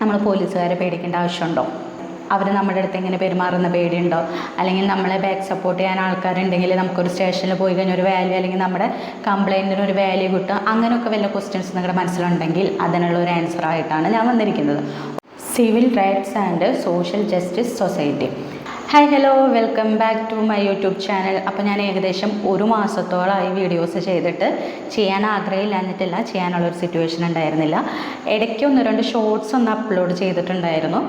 നമ്മൾ പോലീസുകാരെ പേടിക്കേണ്ട ആവശ്യമുണ്ടോ? അവർ നമ്മുടെ അടുത്ത് എങ്ങനെ പെരുമാറുന്ന പേടിയുണ്ടോ? അല്ലെങ്കിൽ നമ്മളെ ബാക്ക് സപ്പോർട്ട് ചെയ്യാൻ ആൾക്കാരുണ്ടെങ്കിൽ നമുക്കൊരു സ്റ്റേഷനിൽ പോയി കഴിഞ്ഞാൽ ഒരു വാല്യൂ അല്ലെങ്കിൽ നമ്മുടെ കംപ്ലൈന്റിന് ഒരു വാല്യൂ കിട്ടുക. അങ്ങനെയൊക്കെ വല്ല ക്വസ്റ്റ്യൻസ് നിങ്ങളുടെ മനസ്സിലുണ്ടെങ്കിൽ അതിനുള്ള ഒരു ആൻസർ ആയിട്ടാണ് ഞാൻ വന്നിരിക്കുന്നത്. Civil rights and social justice society hi hello welcome back to my YouTube channel അപ്പോൾ ഞാൻ ഏകദേശം ഒരു മാസത്തോളമായി വീഡിയോസ് ചെയ്തിട്ട് ചെയ്യാൻ ആഗ്രഹമില്ലാഞ്ഞിട്ടില്ല ചെയ്യാനുള്ളൊരു സിറ്റുവേഷൻ ഉണ്ടായിരുന്നില്ല. ഇടയ്ക്ക് ഒന്ന് രണ്ട് ഷോർട്സ് ഒന്ന് അപ്ലോഡ് ചെയ്തിട്ടുണ്ടായിരുന്നു.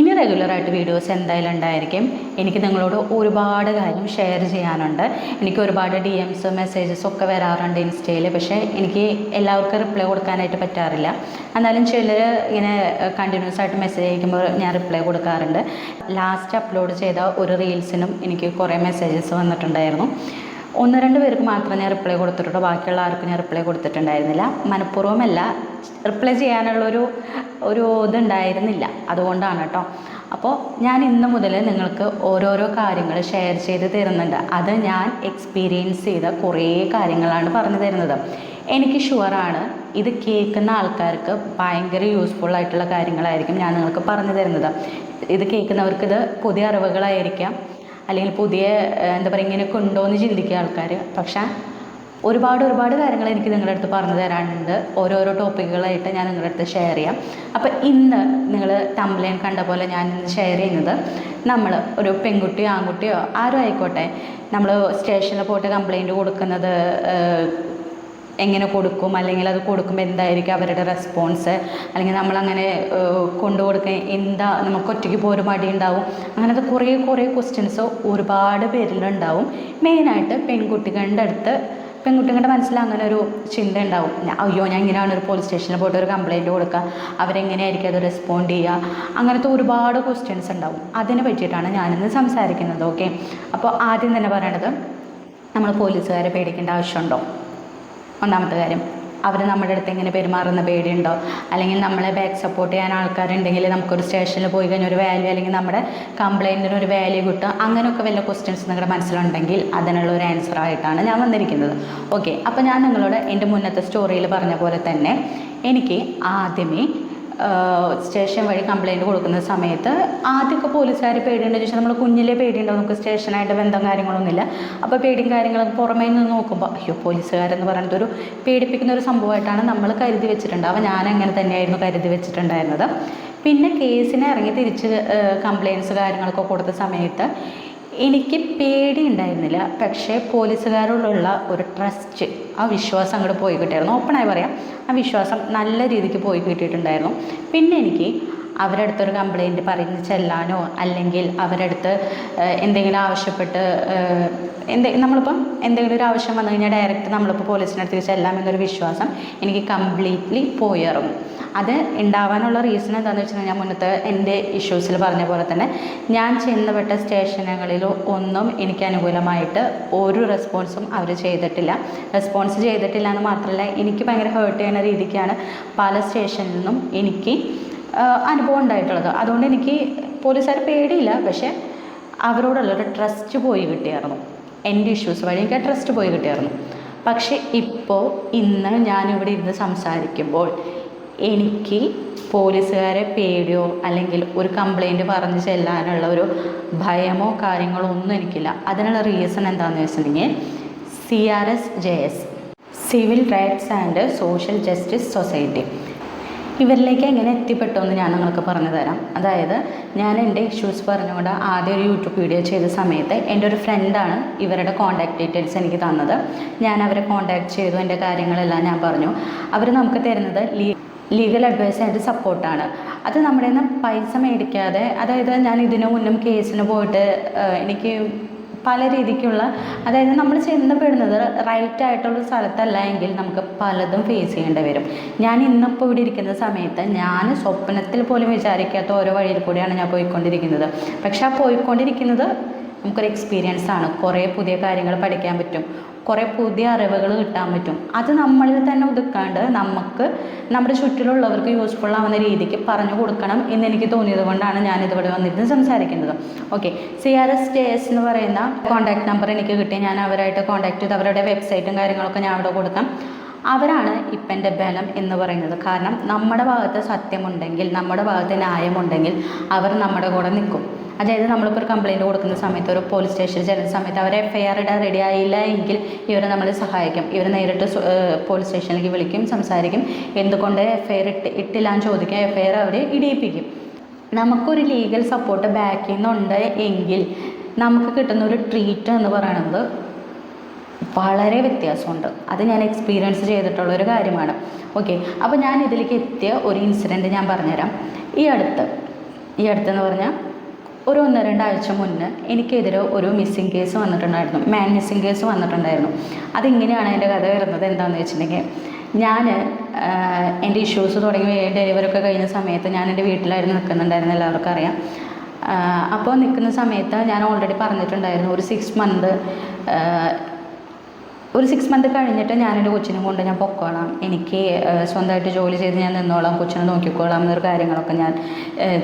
ഇനി റെഗുലറായിട്ട് വീഡിയോസ് എന്തായാലും ഉണ്ടായിരിക്കും. എനിക്ക് നിങ്ങളോട് ഒരുപാട് കാര്യം ഷെയർ ചെയ്യാനുണ്ട്. എനിക്ക് ഒരുപാട് ഡി എംസ് മെസ്സേജസ് ഒക്കെ വരാറുണ്ട് ഇൻസ്റ്റയിൽ പക്ഷേ എനിക്ക് എല്ലാവർക്കും റിപ്ലൈ കൊടുക്കാനായിട്ട് പറ്റാറില്ല. എന്നാലും ചിലർ ഇങ്ങനെ കണ്ടിന്യൂസ് ആയിട്ട് മെസ്സേജ് അയക്കുമ്പോൾ ഞാൻ റിപ്ലൈ കൊടുക്കാറുണ്ട്. ലാസ്റ്റ് അപ്ലോഡ് ചെയ്ത ഒരു റീൽസിനും എനിക്ക് കുറേ മെസ്സേജസ് വന്നിട്ടുണ്ടായിരുന്നു. ഒന്ന് രണ്ട് പേർക്ക് മാത്രമേ ഞാൻ റിപ്ലൈ കൊടുത്തിട്ടുള്ളൂ. ബാക്കിയുള്ള ആർക്കും ഞാൻ റിപ്ലൈ കൊടുത്തിട്ടുണ്ടായിരുന്നില്ല. മനഃപൂർവമല്ല റിപ്ലൈ ചെയ്യാനുള്ളൊരു ഒരു ഇതുണ്ടായിരുന്നില്ല. അതുകൊണ്ടാണ് കേട്ടോ. അപ്പോൾ ഞാൻ ഇന്ന് മുതൽ നിങ്ങൾക്ക് ഓരോരോ കാര്യങ്ങൾ ഷെയർ ചെയ്ത് തരുന്നുണ്ട്. അത് ഞാൻ എക്സ്പീരിയൻസ് ചെയ്ത കുറേ കാര്യങ്ങളാണ് പറഞ്ഞു തരുന്നത്. എനിക്ക് ഷുവറാണ് ഇത് കേൾക്കുന്ന ആൾക്കാർക്ക് ഭയങ്കര യൂസ്ഫുൾ ആയിട്ടുള്ള കാര്യങ്ങളായിരിക്കും ഞാൻ നിങ്ങൾക്ക് പറഞ്ഞു തരുന്നത്. ഇത് കേൾക്കുന്നവർക്ക് ഇത് പുതിയ അറിവുകളായിരിക്കാം. അല്ലെങ്കിൽ പുതിയ എന്താ പറയുക ഇങ്ങനെയൊക്കെ ഉണ്ടോ എന്ന് ചിന്തിക്കുക ആൾക്കാർ. പക്ഷേ ഒരുപാട് ഒരുപാട് കാര്യങ്ങൾ എനിക്ക് നിങ്ങളുടെ അടുത്ത് പറഞ്ഞു തരാനുണ്ട്. ഓരോരോ ടോപ്പിക്കുകളായിട്ട് ഞാൻ നിങ്ങളുടെ അടുത്ത് ഷെയർ ചെയ്യാം. അപ്പോൾ ഇന്ന് നിങ്ങൾ തമ്പ്ലൈൻ കണ്ട പോലെ ഞാൻ ഇന്ന് ഷെയർ ചെയ്യുന്നത് നമ്മൾ ഒരു പെൺകുട്ടിയോ ആൺകുട്ടിയോ ആരും ആയിക്കോട്ടെ. നമ്മൾ സ്റ്റേഷനിൽ പോയിട്ട് കംപ്ലൈന്റ് കൊടുക്കുന്നത് എങ്ങനെ കൊടുക്കും? അല്ലെങ്കിൽ അത് കൊടുക്കുമ്പോൾ എന്തായിരിക്കും അവരുടെ റെസ്പോൺസ് അല്ലെങ്കിൽ നമ്മളങ്ങനെ കൊണ്ടു കൊടുക്കാൻ എന്താ നമുക്ക് ഒറ്റയ്ക്ക് പോരും മടി ഉണ്ടാവും? അങ്ങനത്തെ കുറേ കുറേ ക്വസ്റ്റ്യൻസ് ഒരുപാട് പേരിലുണ്ടാവും മെയിനായിട്ട് പെൺകുട്ടികളുടെ അടുത്ത് പെൺകുട്ടികളുടെ മനസ്സിൽ അങ്ങനെ ഒരു ചിന്ത ഉണ്ടാവും. അയ്യോ ഞാൻ ഇങ്ങനെയാണ് ഒരു പോലീസ് സ്റ്റേഷനിൽ പോയിട്ട് ഒരു കംപ്ലയിന്റ് കൊടുക്കുക അവരെങ്ങനെയായിരിക്കും അത് റെസ്പോണ്ട് ചെയ്യുക അങ്ങനത്തെ ഒരുപാട് ക്വസ്റ്റ്യൻസ് ഉണ്ടാവും. അതിനെ പറ്റിയിട്ടാണ് ഞാനിന്ന് സംസാരിക്കുന്നത് ഓക്കെ അപ്പോൾ ആദ്യം തന്നെ പറയണത് നമ്മൾ പോലീസുകാരെ പേടിക്കേണ്ട ആവശ്യമുണ്ടോ? ഒന്നാമത്തെ കാര്യം അവർ നമ്മുടെ അടുത്ത് എങ്ങനെ പെരുമാറുന്ന പേടിയുണ്ടോ? അല്ലെങ്കിൽ നമ്മളെ ബാക്ക് സപ്പോർട്ട് ചെയ്യാൻ ആൾക്കാരുണ്ടെങ്കിൽ നമുക്കൊരു സ്റ്റേഷനിൽ പോയി കഴിഞ്ഞാൽ ഒരു വാല്യൂ അല്ലെങ്കിൽ നമ്മുടെ കംപ്ലയിന്റിന് ഒരു വാല്യൂ കിട്ടുക അങ്ങനെയൊക്കെ വല്ല ക്വസ്റ്റ്യൻസ് നിങ്ങളുടെ മനസ്സിലുണ്ടെങ്കിൽ അതിനുള്ള ഒരു ആൻസർ ആയിട്ടാണ് ഞാൻ വന്നിരിക്കുന്നത്. ഓക്കെ അപ്പോൾ ഞാൻ നിങ്ങളോട് എന്റെ മുന്നത്തെ സ്റ്റോറിയിൽ പറഞ്ഞ പോലെ തന്നെ എനിക്ക് ആദ്യമേ സ്റ്റേഷൻ വഴി കംപ്ലയിന്റ് കൊടുക്കുന്ന സമയത്ത് ആദ്യമൊക്കെ പോലീസുകാർ പേടിയുണ്ടെന്ന് ചോദിച്ചാൽ നമ്മൾ കുഞ്ഞിലെ പേടിയുണ്ടാവും നമുക്ക് സ്റ്റേഷനായിട്ട് ബന്ധം കാര്യങ്ങളൊന്നുമില്ല. അപ്പോൾ പേടിയും കാര്യങ്ങളൊക്കെ പുറമേ നിന്ന് നോക്കുമ്പോൾ അയ്യോ പോലീസുകാരെന്ന് പറയുന്നത് ഒരു പേടിപ്പിക്കുന്ന ഒരു സംഭവമായിട്ടാണ് നമ്മൾ കരുതി വെച്ചിട്ടുണ്ട്. അപ്പോൾ ഞാൻ അങ്ങനെ തന്നെയായിരുന്നു കരുതി വെച്ചിട്ടുണ്ടായിരുന്നത്. പിന്നെ കേസിനെ ഇറങ്ങി തിരിച്ച് കംപ്ലയിൻസ് കാര്യങ്ങളൊക്കെ കൊടുത്ത സമയത്ത് എനിക്ക് പേടി ഉണ്ടായിരുന്നില്ല. പക്ഷേ പോലീസുകാരോടുള്ള ഒരു ട്രസ്റ്റ് ആ വിശ്വാസം അങ്ങോട്ട് പോയി കിട്ടിയായിരുന്നു. ഓപ്പണായി പറയാം. ആ വിശ്വാസം നല്ല രീതിക്ക് പോയി കിട്ടിയിട്ടുണ്ടായിരുന്നു. പിന്നെ എനിക്ക് അവരുടെ അടുത്തൊരു കംപ്ലൈന്റ് പറഞ്ഞ് ചെല്ലാനോ അല്ലെങ്കിൽ അവരുടെ അടുത്ത് എന്തെങ്കിലും ആവശ്യപ്പെട്ട് എന്തെ നമ്മളിപ്പം എന്തെങ്കിലും ഒരു ആവശ്യം വന്നു കഴിഞ്ഞാൽ ഡയറക്റ്റ് നമ്മളിപ്പോൾ പോലീസിനടുത്ത് അടുത്ത് ചെല്ലാം എന്നൊരു വിശ്വാസം എനിക്ക് കംപ്ലീറ്റ്ലി പോയിറങ്ങും അത് ഉണ്ടാവാനുള്ള റീസൺ എന്താണെന്ന് വെച്ചാൽ ഞാൻ മുന്നത്തെ എന്റെ ഇഷ്യൂസിൽ പറഞ്ഞ പോലെ തന്നെ ഞാൻ ചെന്നപ്പെട്ട സ്റ്റേഷനുകളിൽ ഒന്നും എനിക്ക് അനുകൂലമായിട്ട് ഒരു റെസ്പോൺസും അവർ ചെയ്തിട്ടില്ല. റെസ്പോൺസ് ചെയ്തിട്ടില്ല എന്ന് മാത്രമല്ല എനിക്ക് ഭയങ്കര ഹേർട്ട് ചെയ്യുന്ന രീതിക്കാണ് പല സ്റ്റേഷനിൽ നിന്നും എനിക്ക് അനുഭവം ഉണ്ടായിട്ടുള്ളത്. അതുകൊണ്ട് എനിക്ക് പോലീസുകാർ പേടിയില്ല പക്ഷേ അവരോടുള്ളൊരു ട്രസ്റ്റ് പോയി കിട്ടിയായിരുന്നു. എന്റെ ഇഷ്യൂസ് വഴി എനിക്ക് ട്രസ്റ്റ് പോയി കിട്ടിയായിരുന്നു. പക്ഷേ ഇപ്പോൾ ഇന്ന് ഞാനിവിടെ ഇരുന്ന് സംസാരിക്കുമ്പോൾ എനിക്ക് പോലീസുകാരെ പേടിയോ അല്ലെങ്കിൽ ഒരു കംപ്ലൈന്റ് പറഞ്ഞ് ചെല്ലാനുള്ള ഒരു ഭയമോ കാര്യങ്ങളോ ഒന്നും എനിക്കില്ല. അതിനുള്ള റീസൺ എന്താണെന്ന് വെച്ചിട്ടുണ്ടെങ്കിൽ C R S J S civil rights and social justice society ഇവരിലേക്ക് എങ്ങനെ എത്തിപ്പെട്ടു എന്ന് ഞാൻ നിങ്ങൾക്ക് പറഞ്ഞു തരാം. അതായത് ഞാൻ എന്റെ ഇഷ്യൂസ് പറഞ്ഞുകൊണ്ട് ആദ്യം ഒരു യൂട്യൂബ് വീഡിയോ ചെയ്ത സമയത്ത് എന്റെ ഒരു ഫ്രണ്ടാണ് ഇവരുടെ കോൺടാക്ട് ഡീറ്റെയിൽസ് എനിക്ക് തന്നത്. ഞാൻ അവരെ കോൺടാക്ട് ചെയ്തു എന്റെ കാര്യങ്ങളെല്ലാം ഞാൻ പറഞ്ഞു. അവർ നമുക്ക് തരുന്നത് ലീ ലീഗൽ അഡ്വൈസായിട്ട് സപ്പോർട്ടാണ് അത് നമ്മുടെ നിന്ന് പൈസ മേടിക്കാതെ അതായത് ഞാൻ ഇതിനു മുന്നും കേസിന് പോയിട്ട് എനിക്ക് പല രീതിക്കുള്ള അതായത് നമ്മൾ ചെന്നപ്പെടുന്നത് റൈറ്റ് ആയിട്ടുള്ള സ്ഥലത്തല്ല എങ്കിൽ നമുക്ക് പലതും ഫേസ് ചെയ്യേണ്ടി വരും. ഞാൻ ഇന്നിപ്പോൾ ഇവിടെ ഇരിക്കുന്ന സമയത്ത് ഞാൻ സ്വപ്നത്തിൽ പോലും വിചാരിക്കാത്ത ഓരോ വഴിയിൽ കൂടിയാണ് ഞാൻ പോയിക്കൊണ്ടിരിക്കുന്നത്. പക്ഷെ ആ പോയിക്കൊണ്ടിരിക്കുന്നത് നമുക്കൊരു എക്സ്പീരിയൻസ് ആണ്. കുറേ പുതിയ കാര്യങ്ങൾ പഠിക്കാൻ പറ്റും. കുറേ പുതിയ അറിവുകൾ കിട്ടാൻ പറ്റും. അത് നമ്മളിൽ തന്നെ ഒതുക്കാണ്ട് നമുക്ക് നമ്മുടെ ചുറ്റിലുള്ളവർക്ക് യൂസ്ഫുൾ ആവുന്ന രീതിക്ക് പറഞ്ഞു കൊടുക്കണം എന്ന് എനിക്ക് തോന്നിയത് കൊണ്ടാണ് ഞാൻ ഇതുവരെ വന്നിരുന്ന് സംസാരിക്കുന്നത് ഓക്കെ സി ആർ എസ് സ്റ്റേസ് എന്ന് പറയുന്ന കോൺടാക്ട് നമ്പർ എനിക്ക് കിട്ടി. ഞാൻ അവരായിട്ട് കോൺടാക്ട് ചെയ്ത് അവരുടെ വെബ്സൈറ്റും കാര്യങ്ങളൊക്കെ ഞാൻ അവിടെ കൊടുക്കാം. അവരാണ് ഇപ്പം എന്റെ ബലം എന്ന് പറയുന്നത്. കാരണം നമ്മുടെ ഭാഗത്ത് സത്യമുണ്ടെങ്കിൽ നമ്മുടെ ഭാഗത്ത് ന്യായമുണ്ടെങ്കിൽ അവർ നമ്മുടെ കൂടെ നിൽക്കും. അതായത് നമ്മളിപ്പോൾ ഒരു കംപ്ലയിന്റ് കൊടുക്കുന്ന സമയത്ത് ഒരു പോലീസ് സ്റ്റേഷനിൽ ചെല്ലുന്ന സമയത്ത് അവരെ എഫ് ഐ ആർ ഇടാൻ റെഡി ആയില്ല എങ്കിൽ ഇവരെ നമ്മൾ സഹായിക്കും. ഇവർ നേരിട്ട് പോലീസ് സ്റ്റേഷനിലേക്ക് വിളിക്കും സംസാരിക്കും. എന്തുകൊണ്ട് എഫ് ഐ ആർ ഇട്ട് ഇട്ടില്ല എന്ന് ചോദിക്കും എഫ് ഐ ആർ അവർ ഇടിയിപ്പിക്കും. നമുക്കൊരു ലീഗൽ സപ്പോർട്ട് ബാക്കിൽ നിന്നുണ്ട് എങ്കിൽ നമുക്ക് കിട്ടുന്ന ഒരു ട്രീറ്റ് എന്ന് പറയുന്നത് വളരെ വ്യത്യാസമുണ്ട്. അത് ഞാൻ എക്സ്പീരിയൻസ് ചെയ്തിട്ടുള്ള ഒരു കാര്യമാണ്. ഓക്കെ അപ്പോൾ ഞാൻ ഇതിലേക്ക് എത്തിയ ഒരു ഇൻസിഡന്റ് ഞാൻ പറഞ്ഞുതരാം. ഈ അടുത്ത് ഈ അടുത്തെന്ന് പറഞ്ഞാൽ ഒരു ഒന്ന് രണ്ടാഴ്ച മുന്നേ എനിക്കെതിരെ ഒരു മിസ്സിങ് കേസ് വന്നിട്ടുണ്ടായിരുന്നു. മാൻ മിസ്സിങ് കേസ് വന്നിട്ടുണ്ടായിരുന്നു. അതിങ്ങനെയാണ് എന്റെ കഥ വരുന്നത്? എന്താണെന്ന് വെച്ചിട്ടുണ്ടെങ്കിൽ ഞാൻ എന്റെ ഇഷ്യൂസ് തുടങ്ങി ഡെലിവറി ഒക്കെ കഴിഞ്ഞ സമയത്ത് ഞാൻ എന്റെ വീട്ടിലായിരുന്നു നിൽക്കുന്നുണ്ടായിരുന്നു എല്ലാവർക്കും അറിയാം. അപ്പോൾ നിൽക്കുന്ന സമയത്ത് ഞാൻ ഓൾറെഡി പറഞ്ഞിട്ടുണ്ടായിരുന്നു ഒരു സിക്സ് മന്ത് ഒരു സിക്സ് മന്ത് കഴിഞ്ഞിട്ട് ഞാൻ എന്റെ കൊച്ചിനെ കൊണ്ട് ഞാൻ പൊക്കോളാം. എനിക്ക് സ്വന്തമായിട്ട് ജോലി ചെയ്ത് ഞാൻ നിന്നോളാം കൊച്ചിനെ നോക്കിക്കോളാം എന്നൊരു കാര്യങ്ങളൊക്കെ ഞാൻ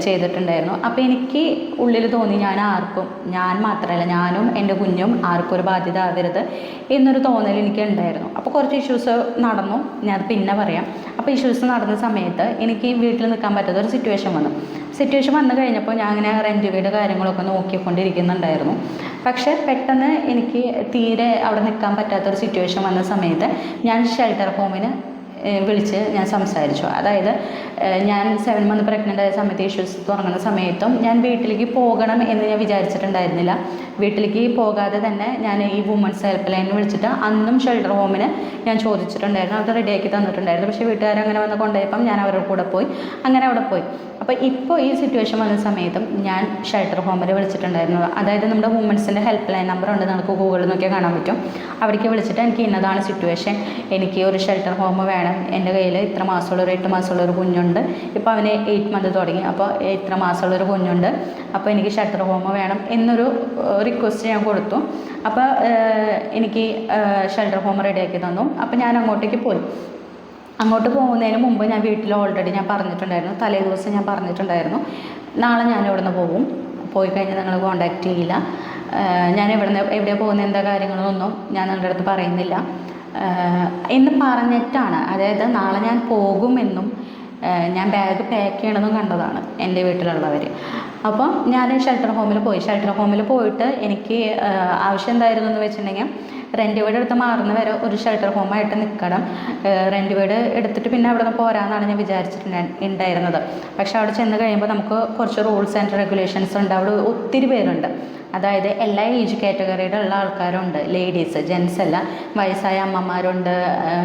ചെയ്തിട്ടുണ്ടായിരുന്നു. അപ്പോൾ എനിക്ക് ഉള്ളിൽ തോന്നി ഞാൻ ആർക്കും ഞാൻ മാത്രമല്ല ഞാനും എന്റെ കുഞ്ഞും ആർക്കും ഒരു ബാധ്യത ആവരുത് എന്നൊരു തോന്നൽ എനിക്ക് ഉണ്ടായിരുന്നു. അപ്പോൾ കുറച്ച് ഇഷ്യൂസ് നടന്നു ഞാൻ പിന്നെ പറയാം. അപ്പോൾ ഇഷ്യൂസ് നടന്ന സമയത്ത് എനിക്ക് വീട്ടിൽ നിൽക്കാൻ പറ്റാത്ത ഒരു സിറ്റുവേഷൻ വന്നു. സിറ്റുവേഷൻ വന്നു കഴിഞ്ഞപ്പോൾ ഞാൻ അങ്ങനെ റെന്റ് വീട് കാര്യങ്ങളൊക്കെ നോക്കിക്കൊണ്ടിരിക്കുന്നുണ്ടായിരുന്നു. പക്ഷേ പെട്ടെന്ന് എനിക്ക് തീരെ അവിടെ നിൽക്കാൻ പറ്റാത്തൊരു സിറ്റുവേഷൻ വന്ന സമയത്ത് ഞാൻ ഷെൽട്ടർ ഹോമിന് വിളിച്ച് ഞാൻ സംസാരിച്ചു. അതായത് ഞാൻ സെവൻ മന്ത് പ്രഗ്നന്റ് ആയ സമയത്ത് ഇഷ്യൂസ് തുടങ്ങുന്ന സമയത്തും ഞാൻ വീട്ടിലേക്ക് പോകണം എന്ന് ഞാൻ വിചാരിച്ചിട്ടുണ്ടായിരുന്നില്ല. വീട്ടിലേക്ക് പോകാതെ തന്നെ ഞാൻ ഈ വുമൻസ് ഹെൽപ്പ് ലൈനിൽ വിളിച്ചിട്ട് അന്നും ഷെൽട്ടർ ഹോമിന് ഞാൻ ചോദിച്ചിട്ടുണ്ടായിരുന്നു. അത് റെഡിയാക്കി തന്നിട്ടുണ്ടായിരുന്നു. പക്ഷേ വീട്ടുകാർ അങ്ങനെ വന്ന് കൊണ്ടുപോയപ്പം ഞാൻ അവരുടെ കൂടെ പോയി. അങ്ങനെ അവിടെ പോയി. അപ്പോൾ ഇപ്പോൾ ഈ സിറ്റുവേഷൻ വന്ന സമയത്തും ഞാൻ ഷെൽട്ടർ ഹോമിൽ വിളിച്ചിട്ടുണ്ടായിരുന്നത് അതായത് നമ്മുടെ വുമൻസിന്റെ ഹെൽപ്പ് ലൈൻ നമ്പർ ഉണ്ട് നമുക്ക് ഗൂഗിളിൽ നോക്കിയാൽ കാണാൻ പറ്റും. അവിടേക്ക് വിളിച്ചിട്ട് എനിക്ക് ഇന്നതാണ് സിറ്റുവേഷൻ എനിക്ക് ഒരു ഷെൽട്ടർ ഹോം വേണം. എന്റെ കയ്യിൽ ഇത്ര മാസമുള്ള ഒരു എട്ട് മാസമുള്ള ഒരു കുഞ്ഞുണ്ട്. ഇപ്പോൾ അവന് എയ്റ്റ് മന്ത് തുടങ്ങി. അപ്പോൾ ഇത്ര മാസമുള്ള ഒരു കുഞ്ഞുണ്ട്. അപ്പോൾ എനിക്ക് ഷെൽട്ടർ ഹോം വേണം എന്നൊരു റിക്വസ്റ്റ് ഞാൻ കൊടുത്തു. അപ്പോൾ എനിക്ക് ഷെൽട്ടർ ഹോം റെഡിയാക്കി തന്നു. അപ്പോൾ ഞാൻ അങ്ങോട്ടേക്ക് പോയി. അങ്ങോട്ട് പോകുന്നതിന് മുമ്പ് ഞാൻ വീട്ടിൽ ഓൾറെഡി ഞാൻ പറഞ്ഞിട്ടുണ്ടായിരുന്നു. തലേ ദിവസം ഞാൻ പറഞ്ഞിട്ടുണ്ടായിരുന്നു. നാളെ ഞാൻ ഇവിടെ നിന്ന് പോകും? പോയി കഴിഞ്ഞാൽ നിങ്ങൾ കോണ്ടാക്ട് ചെയ്യില്ല. ഞാൻ എവിടെ നിന്ന് എവിടെ പോകുന്ന എന്താ കാര്യങ്ങളൊന്നും ഞാൻ നിങ്ങളുടെ അടുത്ത് പറയുന്നില്ല. എന്ന് പറഞ്ഞിട്ടാണ്. അതായത് നാളെ ഞാൻ പോകുമെന്നും ഞാൻ ബാഗ് പാക്ക് ചെയ്യണമെന്നും കണ്ടതാണ് എന്റെ വീട്ടിലുള്ളവർ അപ്പം ഞാൻ ഷെൽട്ടർ ഹോമിൽ പോയി. ഷെൽട്ടർ ഹോമിൽ പോയിട്ട് എനിക്ക് ആവശ്യം എന്തായിരുന്നു എന്ന് വെച്ചിട്ടുണ്ടെങ്കിൽ റെന്റ് വീട് എടുത്ത് മാറുന്ന വരെ ഒരു ഷെൽട്ടർ ഹോമായിട്ട് നിൽക്കണം റെന്റ് വീട് എടുത്തിട്ട് പിന്നെ അവിടെ നിന്ന് പോരാന്നാണ് ഞാൻ വിചാരിച്ചിട്ടുണ്ടായിരുന്നത് പക്ഷെ അവിടെ ചെന്ന് കഴിയുമ്പോൾ നമുക്ക് കുറച്ച് റൂൾസ് ആൻഡ് റെഗുലേഷൻസ് ഉണ്ട്. അവിടെ ഒത്തിരി പേരുണ്ട്. അതായത് എല്ലാ ഏജ് കാറ്റഗറിയുടെ ഉള്ള ആൾക്കാരുണ്ട്. ലേഡീസ് ജെൻസ് അല്ല. വയസ്സായ അമ്മമാരുണ്ട്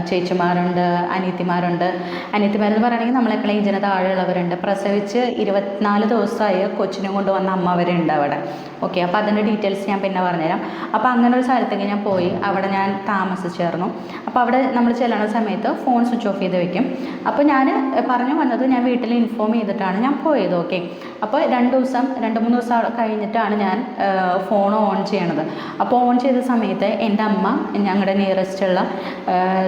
ചേച്ചിമാരുണ്ട് അനിയത്തിമാരുണ്ട്. അനിയത്തിമാരെന്ന് പറയുകയാണെങ്കിൽ നമ്മളെക്കാൾ ഏജിന് താഴെയുള്ളവരുണ്ട്. പ്രസവിച്ച് ഇരുപത്തിനാല് ദിവസമായ കൊച്ചിനെ കൊണ്ടുവന്ന അമ്മ വരെ ഉണ്ട് അവിടെ. ഓക്കെ അപ്പോൾ അതിന്റെ ഡീറ്റെയിൽസ് ഞാൻ പിന്നെ പറഞ്ഞുതരാം. അപ്പോൾ അങ്ങനെ ഒരു സ്ഥലത്തേക്ക് ഞാൻ പോയി. അവിടെ ഞാൻ താമസിച്ചേർന്നു അപ്പോൾ അവിടെ നമ്മൾ ചെല്ലണ സമയത്ത് ഫോൺ സ്വിച്ച് ഓഫ് ചെയ്ത് വെക്കും. അപ്പോൾ ഞാൻ പറഞ്ഞു വന്നത് ഞാൻ വീട്ടിൽ ഇൻഫോം ചെയ്തിട്ടാണ് ഞാൻ പോയത്. ഓക്കെ അപ്പോൾ രണ്ട് ദിവസം രണ്ട് മൂന്ന് ദിവസം കഴിഞ്ഞിട്ടാണ് ഞാൻ ഫോൺ ഓൺ ചെയ്യണത്. അപ്പോൾ ഓൺ ചെയ്ത സമയത്ത് എന്റെ അമ്മ ഞങ്ങളുടെ നിയറസ്റ്റ് ഉള്ള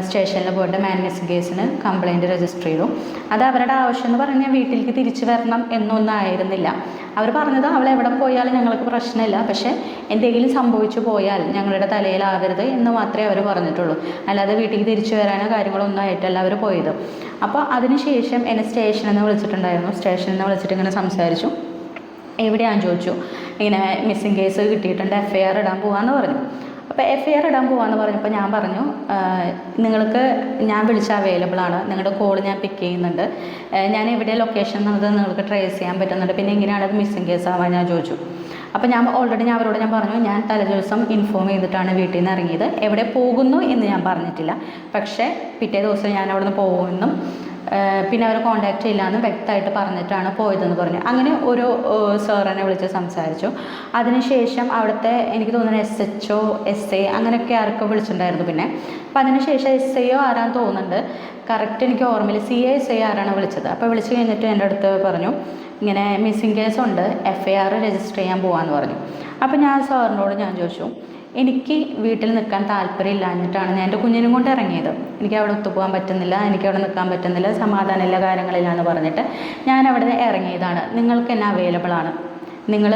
സ്റ്റേഷനിൽ പോയിട്ട് മാനേജ് കേസിന് കംപ്ലയിന്റ് രജിസ്റ്റർ ചെയ്തു. അത് അവരുടെ ആവശ്യം എന്ന് പറഞ്ഞാൽ വീട്ടിലേക്ക് തിരിച്ചു വരണം എന്നൊന്നും ആയിരുന്നില്ല. അവർ പറഞ്ഞത് അവൾ എവിടെ പോയാലും ഞങ്ങൾക്ക് പ്രശ്നമില്ല. പക്ഷേ എന്തെങ്കിലും സംഭവിച്ചു പോയാൽ ഞങ്ങളുടെ തലയിലാകരുത് എന്ന് മാത്രമേ അവർ പറഞ്ഞിട്ടുള്ളൂ. അല്ലാതെ വീട്ടിലേക്ക് തിരിച്ചു വരാനോ കാര്യങ്ങളോ ഒന്നും ആയിട്ടല്ല അവർ പോയത്. അപ്പോൾ അതിനുശേഷം എന്നെ സ്റ്റേഷനിൽ നിന്ന് വിളിച്ചിട്ടുണ്ടായിരുന്നു. സ്റ്റേഷനിൽ നിന്ന് വിളിച്ചിട്ട് ഇങ്ങനെ സംസാരിച്ചു. എവിടെയാണെന്ന് ചോദിച്ചു. ഇങ്ങനെ മിസ്സിങ് കേസ് കിട്ടിയിട്ടുണ്ട് എഫ് ഐ ആർ ഇടാൻ പോവാന്ന് പറഞ്ഞു. അപ്പോൾ എഫ് ഐ ആർ ഇടാൻ പോവാന്ന് പറഞ്ഞപ്പോൾ ഞാൻ പറഞ്ഞു നിങ്ങൾക്ക് ഞാൻ വിളിച്ച അവൈലബിൾ ആണ്. നിങ്ങളുടെ കോൾ ഞാൻ പിക്ക് ചെയ്യുന്നുണ്ട്. ഞാൻ എവിടെ ലൊക്കേഷൻ എന്നുള്ളത് നിങ്ങൾക്ക് ട്രേസ് ചെയ്യാൻ പറ്റുന്നുണ്ട്. പിന്നെ എങ്ങനെയാണ് അത് മിസ്സിങ് കേസ് ആവാൻ? ഞാൻ ചോദിച്ചു. അപ്പോൾ ഞാൻ ഓൾറെഡി ഞാൻ അവരോട് ഞാൻ പറഞ്ഞു ഞാൻ തലേദിവസം ഇൻഫോം ചെയ്തിട്ടാണ് വീട്ടിൽ നിന്ന് ഇറങ്ങിയത്. എവിടെ പോകുന്നു എന്ന് ഞാൻ പറഞ്ഞിട്ടില്ല. പക്ഷേ പിറ്റേ ദിവസം ഞാൻ അവിടെ നിന്ന് പോകുമെന്നും പിന്നെ അവർ കോണ്ടാക്ട് ചെയ്യില്ലാന്ന് വ്യക്തമായിട്ട് പറഞ്ഞിട്ടാണ് പോയതെന്ന് പറഞ്ഞു. അങ്ങനെ ഒരു സാറിനെ വിളിച്ച് സംസാരിച്ചു. അതിനുശേഷം അവിടുത്തെ എനിക്ക് തോന്നുന്നു S H O S A അങ്ങനെയൊക്കെ ആർക്കും വിളിച്ചിട്ടുണ്ടായിരുന്നു പിന്നെ. അപ്പോൾ അതിനുശേഷം എസ് ഒ ആരാന്ന് തോന്നുന്നുണ്ട്. കറക്റ്റ് എനിക്ക് ഓർമ്മയില്ല. സി എ എസ് ഐ ആരാണ് വിളിച്ചത്. അപ്പോൾ വിളിച്ചു കഴിഞ്ഞിട്ട് എന്റെ അടുത്ത് പറഞ്ഞു ഇങ്ങനെ മിസ്സിങ് കേസ് ഉണ്ട്. എഫ് ഐ ആർ രജിസ്റ്റർ ചെയ്യാൻ പോകാമെന്ന് പറഞ്ഞു. അപ്പോൾ ഞാൻ സാറിനോട് ഞാൻ ചോദിച്ചു എനിക്ക് വീട്ടിൽ നിൽക്കാൻ താല്പര്യം ഇല്ലാഞ്ഞിട്ടാണ് ഞാൻ എന്റെ കുഞ്ഞിനും കൊണ്ട് ഇറങ്ങിയത്. എനിക്ക് അവിടെ ഒത്തുപോകാൻ പറ്റുന്നില്ല എനിക്ക് അവിടെ നിൽക്കാൻ പറ്റുന്നില്ല സമാധാനമില്ല കാര്യങ്ങളില്ലാന്ന് പറഞ്ഞിട്ട് ഞാൻ അവിടെ ഇറങ്ങിയതാണ്. നിങ്ങൾക്ക് എന്നെ അവൈലബിൾ ആണ്. നിങ്ങൾ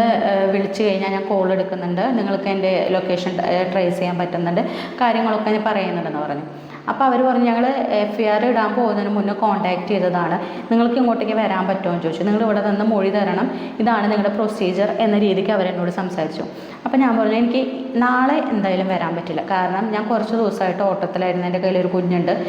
വിളിച്ചു കഴിഞ്ഞാൽ ഞാൻ കോൾ എടുക്കുന്നുണ്ട്. നിങ്ങൾക്ക് എന്റെ ലൊക്കേഷൻ ട്രേസ് ചെയ്യാൻ പറ്റുന്നുണ്ട്. കാര്യങ്ങളൊക്കെ ഞാൻ പറയുന്നുണ്ടെന്ന് പറഞ്ഞു. അപ്പോൾ അവർ പറഞ്ഞു ഞങ്ങൾ എഫ് ഐ ആർ ഇടാൻ പോകുന്നതിന് മുന്നേ കോൺടാക്ട് ചെയ്തതാണ്. നിങ്ങൾക്ക് ഇങ്ങോട്ടേക്ക് വരാൻ പറ്റുമോ? എന്ന് ചോദിച്ചു. നിങ്ങൾ ഇവിടെ നിന്ന് മൊഴി തരണം. ഇതാണ് നിങ്ങളുടെ പ്രൊസീജിയർ എന്ന രീതിക്ക് അവരെന്നോട് സംസാരിച്ചു. അപ്പോൾ ഞാൻ പറഞ്ഞു എനിക്ക് നാളെ എന്തായാലും വരാൻ പറ്റില്ല. കാരണം ഞാൻ കുറച്ച് ദിവസമായിട്ട് ഓട്ടത്തിലായിരുന്നു. എന്റെ കയ്യിൽ ഒരു കുഞ്ഞുണ്ട്.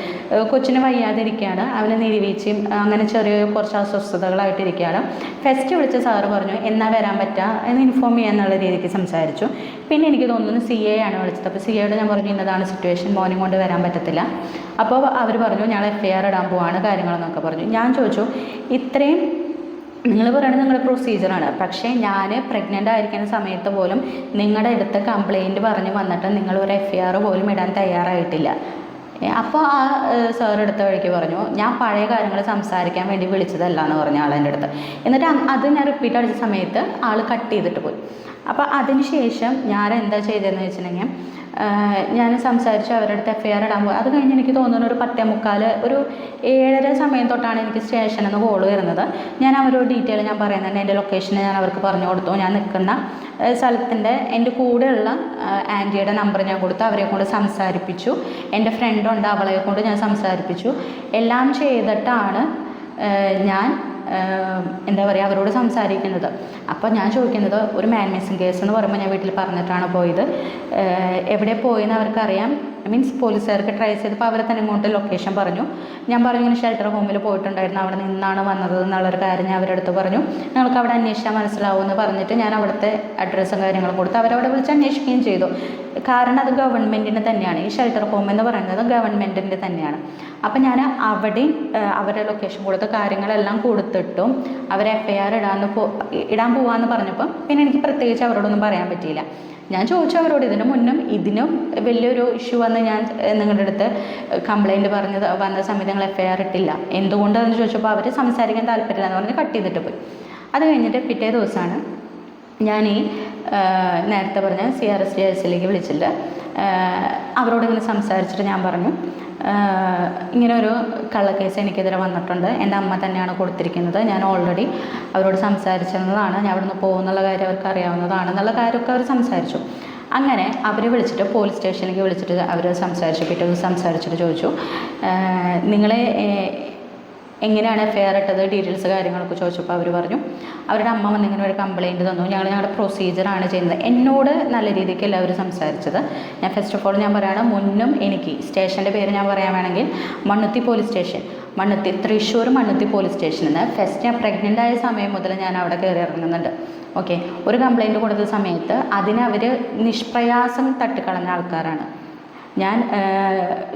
കൊച്ചിന് വയ്യാതിരിക്കുകയാണ്. അവന് നീരിവീഴ്ചയും അങ്ങനെ ചെറിയ കുറച്ച് അസ്വസ്ഥതകളായിട്ടിരിക്കുകയാണ് ഫസ്റ്റ് വിളിച്ച സാറ് പറഞ്ഞു എന്നാ വരാൻ പറ്റുക എന്ന് ഇൻഫോം ചെയ്യാന്നുള്ള രീതിക്ക് സംസാരിച്ചു. പിന്നെ എനിക്ക് തോന്നുന്നു സി എ ആണ് വിളിച്ചത്. അപ്പോൾ സി എയോട് ഞാൻ പറഞ്ഞു ഇന്നതാണ് സിറ്റുവേഷൻ മോർണിംഗ് കൊണ്ട് വരാൻ പറ്റത്തില്ല. അപ്പോൾ അവർ പറഞ്ഞു ഞങ്ങൾ എഫ് ഐ ആർ ഇടാൻ പോവാണ് കാര്യങ്ങളെന്നൊക്കെ പറഞ്ഞു. ഞാൻ ചോദിച്ചു ഇത്രയും നിങ്ങൾ പറയുന്നത് നിങ്ങളുടെ പ്രൊസീജിയറാണ് പക്ഷേ ഞാൻ പ്രഗ്നന്റ് ആയിരിക്കുന്ന സമയത്ത് പോലും നിങ്ങളുടെ അടുത്ത് കംപ്ലയിന്റ് പറഞ്ഞ് വന്നിട്ട് നിങ്ങൾ ഒരു എഫ് ഐ ആർ പോലും ഇടാൻ തയ്യാറായിട്ടില്ല. അപ്പോൾ ആ സാർ എടുത്ത വഴിക്ക് പറഞ്ഞു ഞാൻ പഴയ കാര്യങ്ങൾ സംസാരിക്കാൻ വേണ്ടി വിളിച്ചതല്ല എന്ന് പറഞ്ഞ ആളെന്റെ അടുത്ത്. എന്നിട്ട് അത് ഞാൻ റിപ്പീറ്റ് അടിച്ച സമയത്ത് ആൾ കട്ട് ചെയ്തിട്ട് പോയി. അപ്പോൾ അതിനുശേഷം ഞാൻ എന്താ ചെയ്തതെന്ന് വെച്ചിട്ടുണ്ടെങ്കിൽ ഞാൻ സംസാരിച്ച് അവരുടെ അടുത്ത് എഫ് ഐ ആർ ഇടാൻ പോയി. അത് കഴിഞ്ഞ് എനിക്ക് തോന്നുന്നു ഒരു പത്തേ മുക്കാൽ ഒരു ഏഴര സമയം തൊട്ടാണ് എനിക്ക് സ്റ്റേഷനിൽ നിന്ന് കോൾ വരുന്നത്. ഞാൻ അവരോട് ഡീറ്റെയിൽ ഞാൻ പറയുന്നുണ്ട് എന്റെ ലൊക്കേഷൻ ഞാൻ അവർക്ക് പറഞ്ഞു കൊടുത്തു. ഞാൻ നിൽക്കുന്ന സ്ഥലത്തിന്റെ എന്റെ കൂടെയുള്ള ആന്റിയുടെ നമ്പർ ഞാൻ കൊടുത്തു. അവരെ കൊണ്ട് സംസാരിപ്പിച്ചു. എന്റെ ഫ്രണ്ടുണ്ട് അവളെ കൊണ്ട് ഞാൻ സംസാരിപ്പിച്ചു. എല്ലാം ചെയ്തിട്ടാണ് ഞാൻ എന്താ പറയുക അവരോട് സംസാരിക്കുന്നത്. അപ്പോൾ ഞാൻ ചോദിക്കുന്നത് ഒരു മാൻ മിസ്സിങ് കേസ് എന്ന് പറയുമ്പോൾ ഞാൻ വീട്ടിൽ പറഞ്ഞിട്ടാണ് പോയത്. എവിടെ പോയെന്ന് അവർക്കറിയാം. മീൻസ് പോലീസുകാർക്ക് ട്രേസ് ചെയ്തപ്പോൾ അവർ തന്നെ ഇങ്ങോട്ട് ലൊക്കേഷൻ പറഞ്ഞു. ഞാൻ പറഞ്ഞു ഇങ്ങനെ ഷെൽട്ടർ ഹോമിൽ പോയിട്ടുണ്ടായിരുന്നു. അവിടെ നിന്നാണ് വന്നത് എന്നുള്ളൊരു കാര്യം ഞാൻ അവരുടെ അടുത്ത് പറഞ്ഞു. ഞങ്ങൾക്ക് അവിടെ അന്വേഷിച്ചാൽ മനസ്സിലാവുമെന്ന് പറഞ്ഞിട്ട് ഞാൻ അവിടുത്തെ അഡ്രസ്സും കാര്യങ്ങളും കൊടുത്ത്. അവരവിടെ വിളിച്ച് അന്വേഷിക്കുകയും ചെയ്തു. കാരണം അത് ഗവൺമെന്റിന്റെ തന്നെയാണ്. ഈ ഷെൽട്ടർ ഹോം എന്ന് പറയുന്നത് ഗവൺമെന്റിന്റെ തന്നെയാണ്. അപ്പം ഞാൻ അവിടെ അവരുടെ ലൊക്കേഷൻ കൊടുത്ത് കാര്യങ്ങളെല്ലാം കൊടുത്തിട്ടും അവർ എഫ് ഐ ആർ ഇടാന്ന് പോ ഇടാൻ പോവാന്ന് പറഞ്ഞപ്പം പിന്നെ എനിക്ക് പ്രത്യേകിച്ച് അവരോടൊന്നും പറയാൻ പറ്റിയില്ല. ഞാൻ ചോദിച്ചു അവരോട് ഇതിന് മുന്നും ഇതിനും വലിയൊരു ഇഷ്യൂ വന്ന് ഞാൻ നിങ്ങളുടെ അടുത്ത് കംപ്ലൈന്റ് പറഞ്ഞത് വന്ന സമയത്ത് നിങ്ങൾ എഫ് ഐ ആർ ഇട്ടില്ല. എന്തുകൊണ്ടാണെന്ന് ചോദിച്ചപ്പോൾ അവർ സംസാരിക്കാൻ താല്പര്യമില്ല എന്ന് പറഞ്ഞ് കട്ട് ചെയ്തിട്ട് പോയി. അത് കഴിഞ്ഞിട്ട് പിറ്റേ ദിവസമാണ് ഞാൻ ഈ നേരത്തെ പറഞ്ഞ സി ആർ എസ് ഡി എസിലേക്ക് വിളിച്ചിട്ട് അവരോട് ഇങ്ങനെ സംസാരിച്ചിട്ട് ഞാൻ പറഞ്ഞു ഇങ്ങനെ ഒരു കള്ളക്കേസ് എനിക്കെതിരെ വന്നിട്ടുണ്ട് എന്റെ അമ്മ തന്നെയാണ് കൊടുത്തിരിക്കുന്നത് ഞാൻ ഓൾറെഡി അവരോട് സംസാരിച്ചിരുന്നതാണ് ഞാൻ അവിടുന്ന് പോകുന്നുള്ള കാര്യം അവർക്ക് അറിയാവുന്നതാണ് എന്നുള്ള കാര്യമൊക്കെ അവർ സംസാരിച്ചു. അങ്ങനെ അവരെ വിളിച്ചിട്ട് പോലീസ് സ്റ്റേഷനിലേക്ക് വിളിച്ചിട്ട് അവർ സംസാരിച്ചു പിറ്റേ ദിവസം സംസാരിച്ചിട്ട് ചോദിച്ചു നിങ്ങളെ എങ്ങനെയാണ് എഫ് ഐ ആർ ഇട്ടത്? ഡീറ്റെയിൽസ് കാര്യങ്ങളൊക്കെ ചോദിച്ചപ്പോൾ അവർ പറഞ്ഞു. അവരുടെ അമ്മ വന്നിങ്ങനെ ഒരു കംപ്ലയിന്റ് തന്നു. ഞങ്ങൾ ഞങ്ങളുടെ പ്രൊസീജിയറാണ് ചെയ്യുന്നത്. എന്നോട് നല്ല രീതിക്ക് എല്ലാവരും സംസാരിച്ചത്. ഞാൻ ഫസ്റ്റ് ഓഫ് ഓൾ ഞാൻ പറയുകയാണ് മുന്നും എനിക്ക് സ്റ്റേഷന്റെ പേര് ഞാൻ പറയാൻ വേണമെങ്കിൽ Mannuthy police station Mannuthy Thrissur Mannuthy police സ്റ്റേഷനിൽ നിന്ന് ഫസ്റ്റ് ഞാൻ പ്രഗ്നന്റ് ആയ സമയം മുതൽ ഞാൻ അവിടെ കയറി ഇറങ്ങുന്നുണ്ട്. ഓക്കെ ഒരു കംപ്ലയിന്റ് കൊടുത്ത സമയത്ത് അതിനവർ നിഷ്പ്രയാസം തട്ടിക്കളഞ്ഞ ആൾക്കാരാണ്. ഞാൻ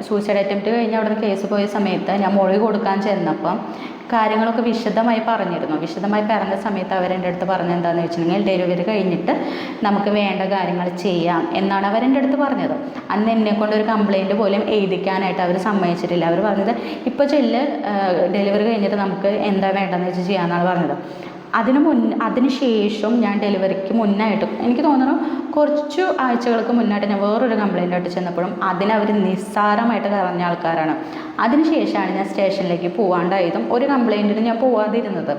സൂയിസൈഡ് അറ്റംപ്റ്റ് കഴിഞ്ഞ് അവിടെ നിന്ന് കേസ് പോയ സമയത്ത് ഞാൻ മൊഴി കൊടുക്കാൻ ചെന്നപ്പം കാര്യങ്ങളൊക്കെ വിശദമായി പറഞ്ഞിരുന്നു. വിശദമായി പറഞ്ഞ സമയത്ത് അവർ എന്റെ അടുത്ത് പറഞ്ഞത് എന്താണെന്ന് വെച്ചിട്ടുണ്ടെങ്കിൽ ഡെലിവറി കഴിഞ്ഞിട്ട് നമുക്ക് വേണ്ട കാര്യങ്ങൾ ചെയ്യാം എന്നാണ് അവരെന്റെ അടുത്ത് പറഞ്ഞത്. അന്ന് എന്നെ കൊണ്ട് ഒരു കംപ്ലയിന്റ് പോലും എഴുതിക്കാനായിട്ട് അവർ സമ്മതിച്ചിട്ടില്ല. അവർ പറഞ്ഞത് ഇപ്പോൾ ചെല്ല് ഡെലിവറി കഴിഞ്ഞിട്ട് നമുക്ക് എന്താ വേണ്ടതെന്ന് വെച്ച് ചെയ്യാമെന്നാണ് പറഞ്ഞത്. അതിന് മുൻ അതിന് ശേഷം ഞാൻ ഡെലിവറിക്ക് മുന്നായിട്ട് എനിക്ക് തോന്നുന്നു കുറച്ച് ആഴ്ചകൾക്ക് മുന്നായിട്ട് ഞാൻ വേറൊരു കംപ്ലൈന്റ് ആയിട്ട് ചെന്നപ്പോഴും അതിനവർ നിസ്സാരമായിട്ട് കറഞ്ഞ ആൾക്കാരാണ്. അതിനുശേഷമാണ് ഞാൻ സ്റ്റേഷനിലേക്ക് പോവാണ്ടായതും ഒരു കംപ്ലൈന്റിന് ഞാൻ പോവാതിരുന്നത്.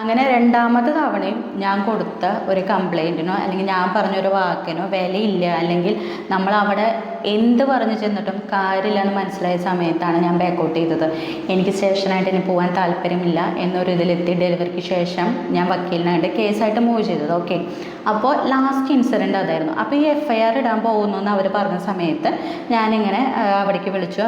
അങ്ങനെ രണ്ടാമത്തെ തവണയും ഞാൻ കൊടുത്ത ഒരു കംപ്ലൈന്റിനോ അല്ലെങ്കിൽ ഞാൻ പറഞ്ഞൊരു വാക്കിനോ വിലയില്ല. അല്ലെങ്കിൽ നമ്മൾ അവിടെ എന്ത് പറഞ്ഞു ചെന്നിട്ടും കാര്യമില്ല എന്ന് മനസ്സിലായ സമയത്താണ് ഞാൻ ബാക്കൗട്ട് ചെയ്തത്. എനിക്ക് സ്റ്റേഷനായിട്ട് ഇനി പോകാൻ താല്പര്യമില്ല എന്നൊരു ഇതിലെത്തി ഡെലിവറിക്ക് ശേഷം ഞാൻ വക്കീലിനായിട്ട് കേസായിട്ട് മൂവ് ചെയ്തത്. ഓക്കെ അപ്പോൾ ലാസ്റ്റ് ഇൻസിഡന്റ് അതായിരുന്നു. അപ്പോൾ ഈ എഫ് ഐ ആർ ഇടാൻ പോകുന്നു എന്ന് അവർ പറഞ്ഞ സമയത്ത് ഞാനിങ്ങനെ അവിടേക്ക് വിളിച്ചു.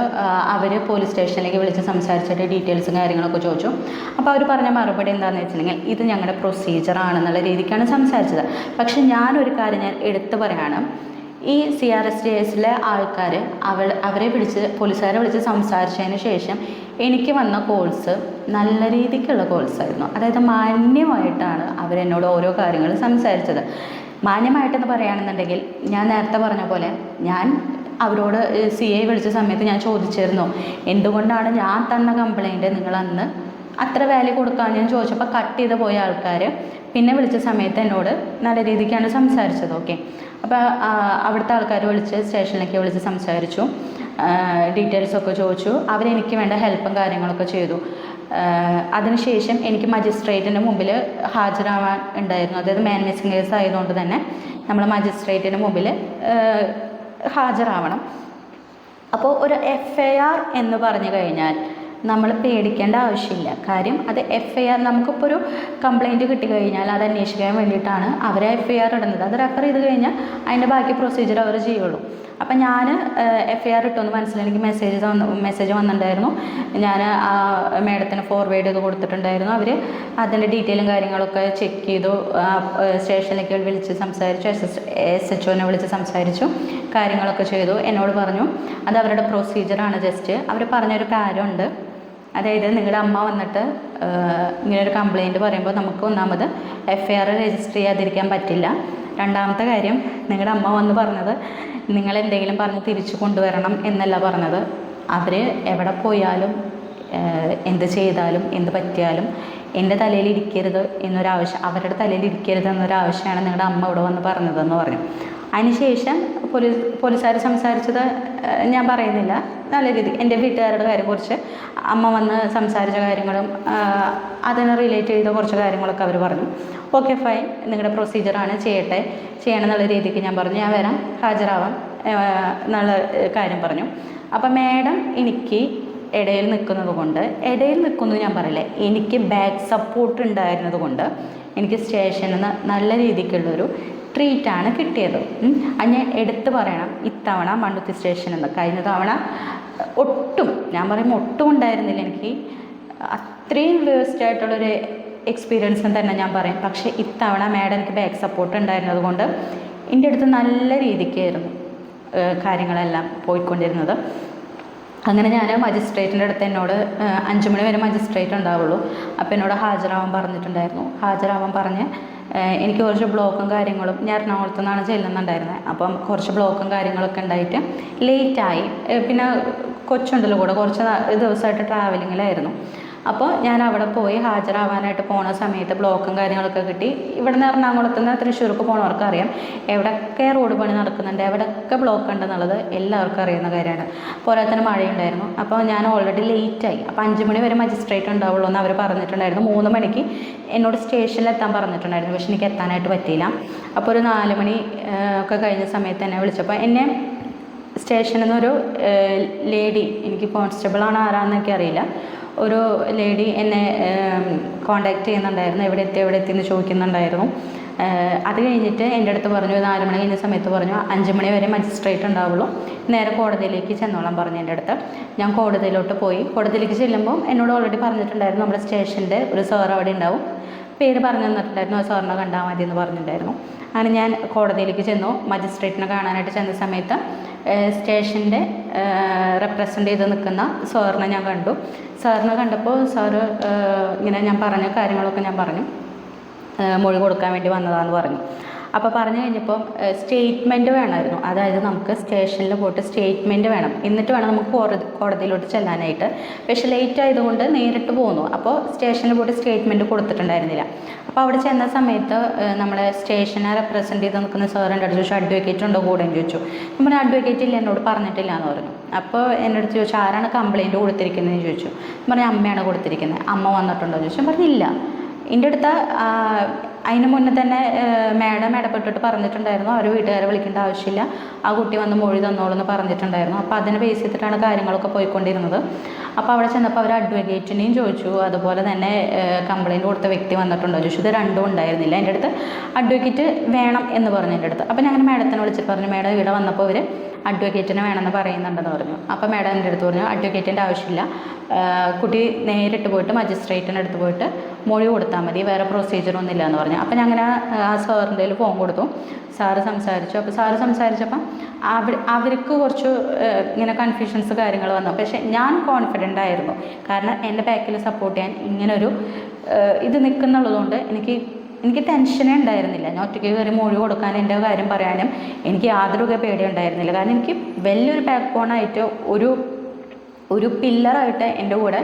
അവർ പോലീസ് സ്റ്റേഷനിലേക്ക് വിളിച്ച് സംസാരിച്ചിട്ട് ഡീറ്റെയിൽസും കാര്യങ്ങളൊക്കെ ചോദിച്ചു. അപ്പോൾ അവർ പറഞ്ഞ മറുപടി എന്താണെന്ന് വെച്ചിട്ടുണ്ടെങ്കിൽ ഇത് ഞങ്ങളുടെ പ്രൊസീജിയർ ആണെന്നുള്ള രീതിക്കാണ് സംസാരിച്ചത്. പക്ഷെ ഞാനൊരു കാര്യം ഞാൻ എടുത്തു പറയാണ്. ഈ സി ആർ എസ് ടി എസിലെ ആൾക്കാർ അവൾ അവരെ വിളിച്ച് പോലീസുകാരെ വിളിച്ച് സംസാരിച്ചതിന് ശേഷം എനിക്ക് വന്ന കോഴ്സ് നല്ല രീതിക്കുള്ള കോൾസ് ആയിരുന്നു. അതായത് മാന്യമായിട്ടാണ് അവരെന്നോട് ഓരോ കാര്യങ്ങളും സംസാരിച്ചത്. മാന്യമായിട്ടെന്ന് പറയുകയാണെന്നുണ്ടെങ്കിൽ ഞാൻ നേരത്തെ പറഞ്ഞ പോലെ ഞാൻ അവരോട് സി ഐ വിളിച്ച സമയത്ത് ഞാൻ ചോദിച്ചിരുന്നു എന്തുകൊണ്ടാണ് ഞാൻ തന്ന കംപ്ലൈന്റ് നിങ്ങൾ അന്ന് അത്ര വാല്യൂ കൊടുക്കാൻ ഞാൻ ചോദിച്ചപ്പോൾ കട്ട് ചെയ്ത് പോയ ആൾക്കാർ പിന്നെ വിളിച്ച സമയത്ത് എന്നോട് നല്ല രീതിക്കാണ് സംസാരിച്ചത് ഓക്കെ അപ്പോൾ അവിടുത്തെ ആൾക്കാർ വിളിച്ച് സ്റ്റേഷനിലേക്ക് വിളിച്ച് സംസാരിച്ചു. ഡീറ്റെയിൽസ് ഒക്കെ ചോദിച്ചു. അവരെനിക്ക് വേണ്ട ഹെൽപ്പും കാര്യങ്ങളൊക്കെ ചെയ്തു. അതിനുശേഷം എനിക്ക് മജിസ്ട്രേറ്റിന് മുമ്പിൽ ഹാജരാവാൻ ഉണ്ടായിരുന്നു. അതായത് മാൻ മിസ്സിംഗ് കേസ് ആയതുകൊണ്ട് തന്നെ നമ്മൾ മജിസ്ട്രേറ്റിന് മുമ്പിൽ ഹാജരാവണം. അപ്പോൾ ഒരു എഫ് ഐ ആർ എന്ന് പറഞ്ഞു കഴിഞ്ഞാൽ നമ്മൾ പേടിക്കേണ്ട ആവശ്യമില്ല. കാര്യം അത് എഫ് ഐ ആർ നമുക്കിപ്പോൾ ഒരു കംപ്ലയിന്റ് കിട്ടിക്കഴിഞ്ഞാൽ അത് അന്വേഷിക്കാൻ വേണ്ടിയിട്ടാണ് അവരെ എഫ് ഐ ആർ ഇടുന്നത്. അത് റെഫർ ചെയ്ത് കഴിഞ്ഞാൽ അതിന്റെ ബാക്കി പ്രൊസീജിയർ അവർ ചെയ്യുള്ളൂ. അപ്പം ഞാൻ എഫ് ഐ ആർ ഇട്ടൊന്ന് മനസ്സിലായി. എനിക്ക് മെസ്സേജ് തന്നു മെസ്സേജ് വന്നിട്ടുണ്ടായിരുന്നു. ഞാൻ ആ മേഡത്തിന് ഫോർവേഡ് ചെയ്ത് കൊടുത്തിട്ടുണ്ടായിരുന്നു. അവർ അതിന്റെ ഡീറ്റെയിലും കാര്യങ്ങളൊക്കെ ചെക്ക് ചെയ്തു. സ്റ്റേഷനിലേക്ക് വിളിച്ച് സംസാരിച്ചു. എസ് എസ് എച്ച് ഒനെ വിളിച്ച് സംസാരിച്ചു. കാര്യങ്ങളൊക്കെ ചെയ്തു. എന്നോട് പറഞ്ഞു. അത് അവരുടെ പ്രൊസീജിയറാണ് ജസ്റ്റ് അവർ പറഞ്ഞൊരു കാര്യമുണ്ട്. അതായത് നിങ്ങളുടെ അമ്മ വന്നിട്ട് ഇങ്ങനെ ഒരു കംപ്ലൈന്റ് പറയുമ്പോൾ നമുക്ക് ഒന്നാമത് എഫ് ഐ ആർ രജിസ്റ്റർ ചെയ്യാതിരിക്കാൻ പറ്റില്ല. രണ്ടാമത്തെ കാര്യം നിങ്ങളുടെ അമ്മ വന്ന് പറഞ്ഞത് നിങ്ങൾ എന്തെങ്കിലും പറഞ്ഞ് തിരിച്ചു കൊണ്ടുവരണം എന്നല്ല പറഞ്ഞത്. അവർ എവിടെ പോയാലും എന്ത് ചെയ്താലും എന്ത് പറ്റിയാലും എന്റെ തലയിൽ ഇരിക്കരുത് എന്നൊരാവശ്യം അവരുടെ തലയിൽ ഇരിക്കരുത് എന്നൊരാവശ്യമാണ് നിങ്ങളുടെ അമ്മ ഇവിടെ വന്ന് പറഞ്ഞതെന്ന് പറഞ്ഞു. അതിനുശേഷം പോലീസ് പോലീസുകാർ സംസാരിച്ചത് ഞാൻ പറയുന്നില്ല. നല്ല രീതി. എന്റെ വീട്ടുകാരുടെ കാര്യം കുറിച്ച് അമ്മ വന്ന് സംസാരിച്ച കാര്യങ്ങളും അതിനെ റിലേറ്റ് ചെയ്ത കുറച്ച് കാര്യങ്ങളൊക്കെ അവർ പറഞ്ഞു. ഓക്കെ ഫൈൻ നിങ്ങളുടെ പ്രൊസീജിയറാണ് ചെയ്യട്ടെ. ചെയ്യണം എന്നുള്ള രീതിക്ക് ഞാൻ പറഞ്ഞു. ഞാൻ വരാം. ഹാജരാവാം. എന്നുള്ള കാര്യം പറഞ്ഞു. അപ്പം മാഡം എനിക്ക് ഇടയിൽ നിൽക്കുന്നത് കൊണ്ട് ഇടയിൽ നിൽക്കുന്നു ഞാൻ പറയില്ലേ എനിക്ക് ബാക്ക് സപ്പോർട്ട് ഉണ്ടായിരുന്നത് കൊണ്ട് എനിക്ക് സ്റ്റേഷനിൽ നിന്ന് നല്ല രീതിക്കുള്ളൊരു ട്രീറ്റാണ് കിട്ടിയത്. അത് ഞാൻ എടുത്തു പറയണം. ഇത്തവണ മണ്ണുത്തി സ്റ്റേഷൻ എന്ന്. കഴിഞ്ഞ തവണ ഒട്ടും ഞാൻ പറയുമ്പോൾ ഒട്ടും ഉണ്ടായിരുന്നില്ല എനിക്ക്. അത്രയും വേസ്റ്റ് ആയിട്ടുള്ളൊരു എക്സ്പീരിയൻസും തന്നെ ഞാൻ പറയും. പക്ഷേ ഇത്തവണ മാഡം എനിക്ക് ബാക്ക് സപ്പോർട്ട് ഉണ്ടായിരുന്നത് കൊണ്ട് എന്റെ അടുത്ത് നല്ല രീതിക്കായിരുന്നു കാര്യങ്ങളെല്ലാം പോയിക്കൊണ്ടിരുന്നത്. അങ്ങനെ ഞാൻ മജിസ്ട്രേറ്റിന്റെ അടുത്ത് എന്നോട് അഞ്ച് മണി വരെ മജിസ്ട്രേറ്റ് ഉണ്ടാവുള്ളൂ. അപ്പോൾ എന്നോട് ഹാജരാവാൻ പറഞ്ഞിട്ടുണ്ടായിരുന്നു. ഹാജരാവാൻ പറഞ്ഞ് എനിക്ക് കുറച്ച് ബ്ലോക്കും കാര്യങ്ങളും ഞാൻ എറണാകുളത്തു നിന്നാണ് ചെല്ലുന്നുണ്ടായിരുന്നത് അപ്പം കുറച്ച് ബ്ലോക്കും കാര്യങ്ങളൊക്കെ ഉണ്ടായിട്ട് ലേറ്റായി പിന്നെ കൊച്ചുണ്ടല്ലോ കൂടെ കുറച്ച് ദിവസമായിട്ട് ട്രാവലിങ്ങിലായിരുന്നു അപ്പോൾ ഞാൻ അവിടെ പോയി ഹാജരാവാനായിട്ട് പോണ സമയത്ത് ബ്ലോക്കും കാര്യങ്ങളൊക്കെ കിട്ടി. ഇവിടെ നിന്ന് എറണാകുളത്ത് നിന്ന് തൃശ്ശൂർക്ക് പോണവർക്ക് അറിയാം എവിടെയൊക്കെ റോഡ് പണി നടക്കുന്നുണ്ട് എവിടെയൊക്കെ ബ്ലോക്ക് ഉണ്ടെന്നുള്ളത് എല്ലാവർക്കും അറിയുന്ന കാര്യമാണ്. പോരാത്തതിന് മഴയുണ്ടായിരുന്നു. അപ്പോൾ ഞാൻ ഓൾറെഡി ലേറ്റായി അപ്പോൾ അഞ്ച് മണി വരെ മജിസ്ട്രേറ്റ് ഉണ്ടാവുള്ളൂ എന്ന് അവർ പറഞ്ഞിട്ടുണ്ടായിരുന്നു. മൂന്ന് മണിക്ക് എന്നോട് സ്റ്റേഷനിൽ എത്താൻ പറഞ്ഞിട്ടുണ്ടായിരുന്നു. പക്ഷെ എനിക്ക് എത്താനായിട്ട് പറ്റിയില്ല. അപ്പോൾ ഒരു നാല് മണി ഒക്കെ കഴിഞ്ഞ സമയത്ത് എന്നെ വിളിച്ചപ്പോൾ എന്നെ സ്റ്റേഷനിൽ നിന്നൊരു ലേഡി എനിക്ക് കോൺസ്റ്റബിളാണ് ആരാന്നൊക്കെ അറിയില്ല. ഒരു ലേഡി എന്നെ കോണ്ടാക്ട് ചെയ്യുന്നുണ്ടായിരുന്നു. എവിടെ എത്തി എവിടെ എത്തി എന്ന് ചോദിക്കുന്നുണ്ടായിരുന്നു. അത് കഴിഞ്ഞിട്ട് എന്റെ അടുത്ത് പറഞ്ഞു ഒരു നാല് മണി കഴിഞ്ഞ സമയത്ത് പറഞ്ഞു അഞ്ച് മണി വരെ മജിസ്ട്രേറ്റ് ഉണ്ടാവുള്ളൂ. നേരെ കോടതിയിലേക്ക് ചെന്നോളാൻ പറഞ്ഞു എന്റെ അടുത്ത്. ഞാൻ കോടതിയിലോട്ട് പോയി. കോടതിയിലേക്ക് ചെല്ലുമ്പോൾ എന്നോട് ഓൾറെഡി പറഞ്ഞിട്ടുണ്ടായിരുന്നു നമ്മുടെ സ്റ്റേഷന്റെ ഒരു സാർ അവിടെ ഉണ്ടാവും. പേര് പറഞ്ഞു തന്നിട്ടുണ്ടായിരുന്നു ആ സാറിനെ കണ്ടാൽ മതി എന്ന് പറഞ്ഞിട്ടുണ്ടായിരുന്നു. അങ്ങനെ ഞാൻ കോടതിയിലേക്ക് ചെന്നു. മജിസ്ട്രേറ്റിനെ കാണാനായിട്ട് ചെന്ന സമയത്ത് സ്റ്റേഷന്റെ റെപ്രസെന്റ് ചെയ്ത് നിൽക്കുന്ന സാറിനെ ഞാൻ കണ്ടു. സാറിനെ കണ്ടപ്പോൾ സാറ് ഇങ്ങനെ ഞാൻ പറഞ്ഞ കാര്യങ്ങളൊക്കെ ഞാൻ പറഞ്ഞു. മൊഴി കൊടുക്കാൻ വേണ്ടി വന്നതാണെന്ന് പറഞ്ഞു. അപ്പോൾ പറഞ്ഞു കഴിഞ്ഞപ്പം സ്റ്റേറ്റ്മെന്റ് വേണമായിരുന്നു. അതായത് നമുക്ക് സ്റ്റേഷനിൽ പോയിട്ട് സ്റ്റേറ്റ്മെന്റ് വേണം. എന്നിട്ട് വേണം നമുക്ക് കോടതി കോടതിയിലോട്ട് ചെല്ലാനായിട്ട്. പക്ഷേ ലേറ്റ് ആയതുകൊണ്ട് നേരിട്ട് പോന്നു. അപ്പോൾ സ്റ്റേഷനിൽ പോയിട്ട് സ്റ്റേറ്റ്മെന്റ് കൊടുത്തിട്ടുണ്ടായിരുന്നില്ല. അപ്പോൾ അവിടെ ചെന്ന സമയത്ത് നമ്മളെ സ്റ്റേഷനെ റെപ്രസെന്റ് ചെയ്ത് നിൽക്കുന്ന സാറിന്റെ അടുത്ത് ചോദിച്ചു അഡ്വക്കേറ്റ് ഉണ്ടോ കൂടെ? എന്ന് ചോദിച്ചു. നമ്മുടെ അഡ്വക്കേറ്റ് ഇല്ല എന്നോട് പറഞ്ഞിട്ടില്ല എന്ന് പറഞ്ഞു. അപ്പോൾ അടുത്ത് ചോദിച്ചു ആരാണ് കംപ്ലയിന്റ് കൊടുത്തിരിക്കുന്നതെന്ന്? ചോദിച്ചു. പറഞ്ഞു അമ്മയാണ് കൊടുത്തിരിക്കുന്നത്. അമ്മ വന്നിട്ടുണ്ടോ? എന്ന് ചോദിച്ചു. പറഞ്ഞില്ല എന്റെ അടുത്ത് അതിന് മുന്നേ തന്നെ മാഡം ഇടപെട്ടിട്ട് പറഞ്ഞിട്ടുണ്ടായിരുന്നു. അവർ വീട്ടുകാരെ വിളിക്കേണ്ട ആവശ്യമില്ല. ആ കുട്ടി വന്ന് മൊഴി തന്നോളൂ എന്ന് പറഞ്ഞിട്ടുണ്ടായിരുന്നു. അപ്പോൾ അതിനെ ബേസ് ചെയ്തിട്ടാണ് കാര്യങ്ങളൊക്കെ പോയിക്കൊണ്ടിരുന്നത്. അപ്പോൾ അവിടെ ചെന്നപ്പോൾ അവർ അഡ്വക്കേറ്റിനെയും ചോദിച്ചു. അതുപോലെ തന്നെ കംപ്ലയിന്റ് കൊടുത്ത വ്യക്തി വന്നിട്ടുണ്ടോ. ചോദിച്ചു ഇത് രണ്ടും ഉണ്ടായിരുന്നില്ല. എന്റെ അടുത്ത് അഡ്വക്കേറ്റ് വേണം എന്ന് പറഞ്ഞു എന്റെ അടുത്ത്. അപ്പോൾ ഞാൻ മാഡത്തിനെ വിളിച്ചിട്ട് പറഞ്ഞു മാഡം ഇവിടെ വന്നപ്പോൾ അവർ അഡ്വക്കേറ്റിനെ വേണമെന്ന് പറയുന്നുണ്ടെന്ന് പറഞ്ഞു. അപ്പോൾ മാഡം എന്റെ അടുത്ത് പറഞ്ഞു അഡ്വക്കേറ്റിന്റെ ആവശ്യമില്ല. കുട്ടി നേരിട്ട് പോയിട്ട് മജിസ്ട്രേറ്റിന്റെ അടുത്ത് പോയിട്ട് മൊഴി കൊടുത്താൽ മതി. വേറെ പ്രൊസീജിയർ ഒന്നുമില്ല എന്ന് പറഞ്ഞു. അപ്പോൾ ഞാൻ അങ്ങനെ ആ സാറിന്റെ ഫോൺ കൊടുത്തു. സാറ് സംസാരിച്ചു. അപ്പോൾ സാറ് സംസാരിച്ചപ്പം അവർ അവർക്ക് കുറച്ച് ഇങ്ങനെ കൺഫ്യൂഷൻസ് കാര്യങ്ങൾ വന്നു. പക്ഷേ ഞാൻ കോൺഫിഡന്റ് ആയിരുന്നു. കാരണം എന്റെ ബാക്കിൽ സപ്പോർട്ട് ചെയ്യാൻ ഇങ്ങനൊരു ഇത് നിൽക്കുന്നുള്ളതുകൊണ്ട് എനിക്ക് എനിക്ക് ടെൻഷനേ ഉണ്ടായിരുന്നില്ല. ഞാൻ ഒറ്റയ്ക്ക് കയറി മൊഴി കൊടുക്കാൻ എന്റെ കാര്യം പറയാനും എനിക്ക് യാതൊരു പേടി ഉണ്ടായിരുന്നില്ല. കാരണം എനിക്ക് വലിയൊരു ബാക്ക് ബോണായിട്ട് ഒരു ഒരു പില്ലറായിട്ട് എന്റെ കൂടെ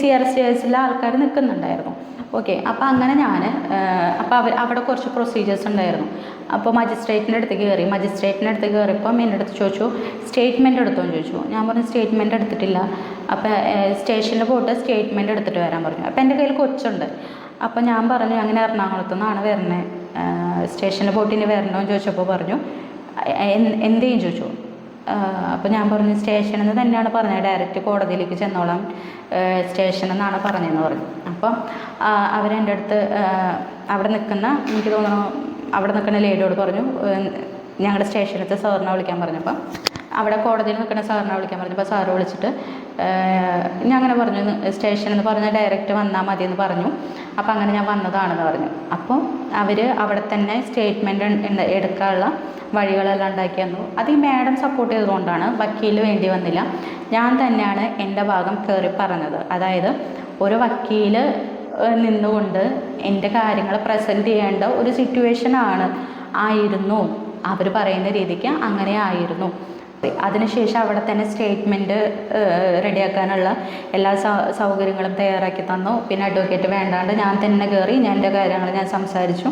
സി ആർ എസ് ആൾക്കാർ നിൽക്കുന്നുണ്ടായിരുന്നു. ഓക്കെ അപ്പോൾ അങ്ങനെ ഞാൻ അപ്പോൾ അവർ അവിടെ കുറച്ച് പ്രൊസീജിയേഴ്സ് ഉണ്ടായിരുന്നു. അപ്പോൾ മജിസ്ട്രേറ്റിന്റെ അടുത്ത് കയറി. മജിസ്ട്രേറ്റിന്റെ അടുത്ത് കയറിയപ്പം എന്റെ അടുത്ത് ചോദിച്ചു സ്റ്റേറ്റ്മെന്റ് എടുത്തോന്ന് ചോദിച്ചു. ഞാൻ പറഞ്ഞു സ്റ്റേറ്റ്മെന്റ് എടുത്തിട്ടില്ല. അപ്പോൾ സ്റ്റേഷനിൽ പോയിട്ട് സ്റ്റേറ്റ്മെന്റ് എടുത്തിട്ട് വരാൻ പറഞ്ഞു. അപ്പോൾ എന്റെ കയ്യിൽ കൊച്ചുണ്ട്. അപ്പോൾ ഞാൻ പറഞ്ഞു അങ്ങനെ എറണാകുളത്തു നിന്നാണ് വരുന്നത് സ്റ്റേഷനിൽ പോയിട്ട് ഇനി വരണമെന്ന് ചോദിച്ചപ്പോൾ പറഞ്ഞു "എ- എന്ത് ചെയ്യും ചോദിച്ചു. അപ്പോൾ ഞാൻ പറഞ്ഞു സ്റ്റേഷനിൽ നിന്ന് തന്നെയാണ് പറഞ്ഞത്. ഡയറക്റ്റ് കോടതിയിലേക്ക് ചെന്നോളാം. സ്റ്റേഷനിൽ നിന്നാണ് പറഞ്ഞതെന്ന് പറഞ്ഞു. അപ്പം അവരെന്റെ അടുത്ത് അവിടെ നിൽക്കുന്ന എനിക്ക് തോന്നുന്നു അവിടെ നിൽക്കുന്ന ലേഡിയോട് പറഞ്ഞു ഞങ്ങളുടെ സ്റ്റേഷനിലത്തെ സാറിനെ വിളിക്കാൻ പറഞ്ഞപ്പം അവിടെ കോടതിയിൽ നിൽക്കുന്ന സാറിനെ വിളിക്കാൻ പറഞ്ഞു. അപ്പോൾ സാറ് വിളിച്ചിട്ട് ഞാൻ അങ്ങനെ പറഞ്ഞു. സ്റ്റേഷനിൽ നിന്ന് പറഞ്ഞാൽ ഡയറക്റ്റ് വന്നാൽ മതി എന്ന് പറഞ്ഞു. അപ്പോൾ അങ്ങനെ ഞാൻ വന്നതാണെന്ന് പറഞ്ഞു. അപ്പോൾ അവർ അവിടെ തന്നെ സ്റ്റേറ്റ്മെന്റ് എടുക്കാനുള്ള വഴികളെല്ലാം ഉണ്ടാക്കി തന്നു. അത് ഈ മാഡം സപ്പോർട്ട് ചെയ്തുകൊണ്ടാണ് വക്കീൽ വേണ്ടി വന്നില്ല. ഞാൻ തന്നെയാണ് എന്റെ ഭാഗം കയറി പറഞ്ഞത്. അതായത് ഒരു വക്കീൽ നിന്നുകൊണ്ട് എന്റെ കാര്യങ്ങൾ പ്രസന്റ് ചെയ്യേണ്ട ഒരു സിറ്റുവേഷനാണ് ആയിരുന്നു. അവർ പറയുന്ന രീതിക്ക് അങ്ങനെ ആയിരുന്നു. അതിനുശേഷം അവിടെ തന്നെ സ്റ്റേറ്റ്മെന്റ് റെഡിയാക്കാനുള്ള എല്ലാ സൗകര്യങ്ങളും തയ്യാറാക്കി തന്നു. പിന്നെ അഡ്വക്കേറ്റ് വേണ്ടാണ്ട് ഞാൻ തന്നെ കയറി ഞാൻ എന്റെ കാര്യങ്ങൾ ഞാൻ സംസാരിച്ചു.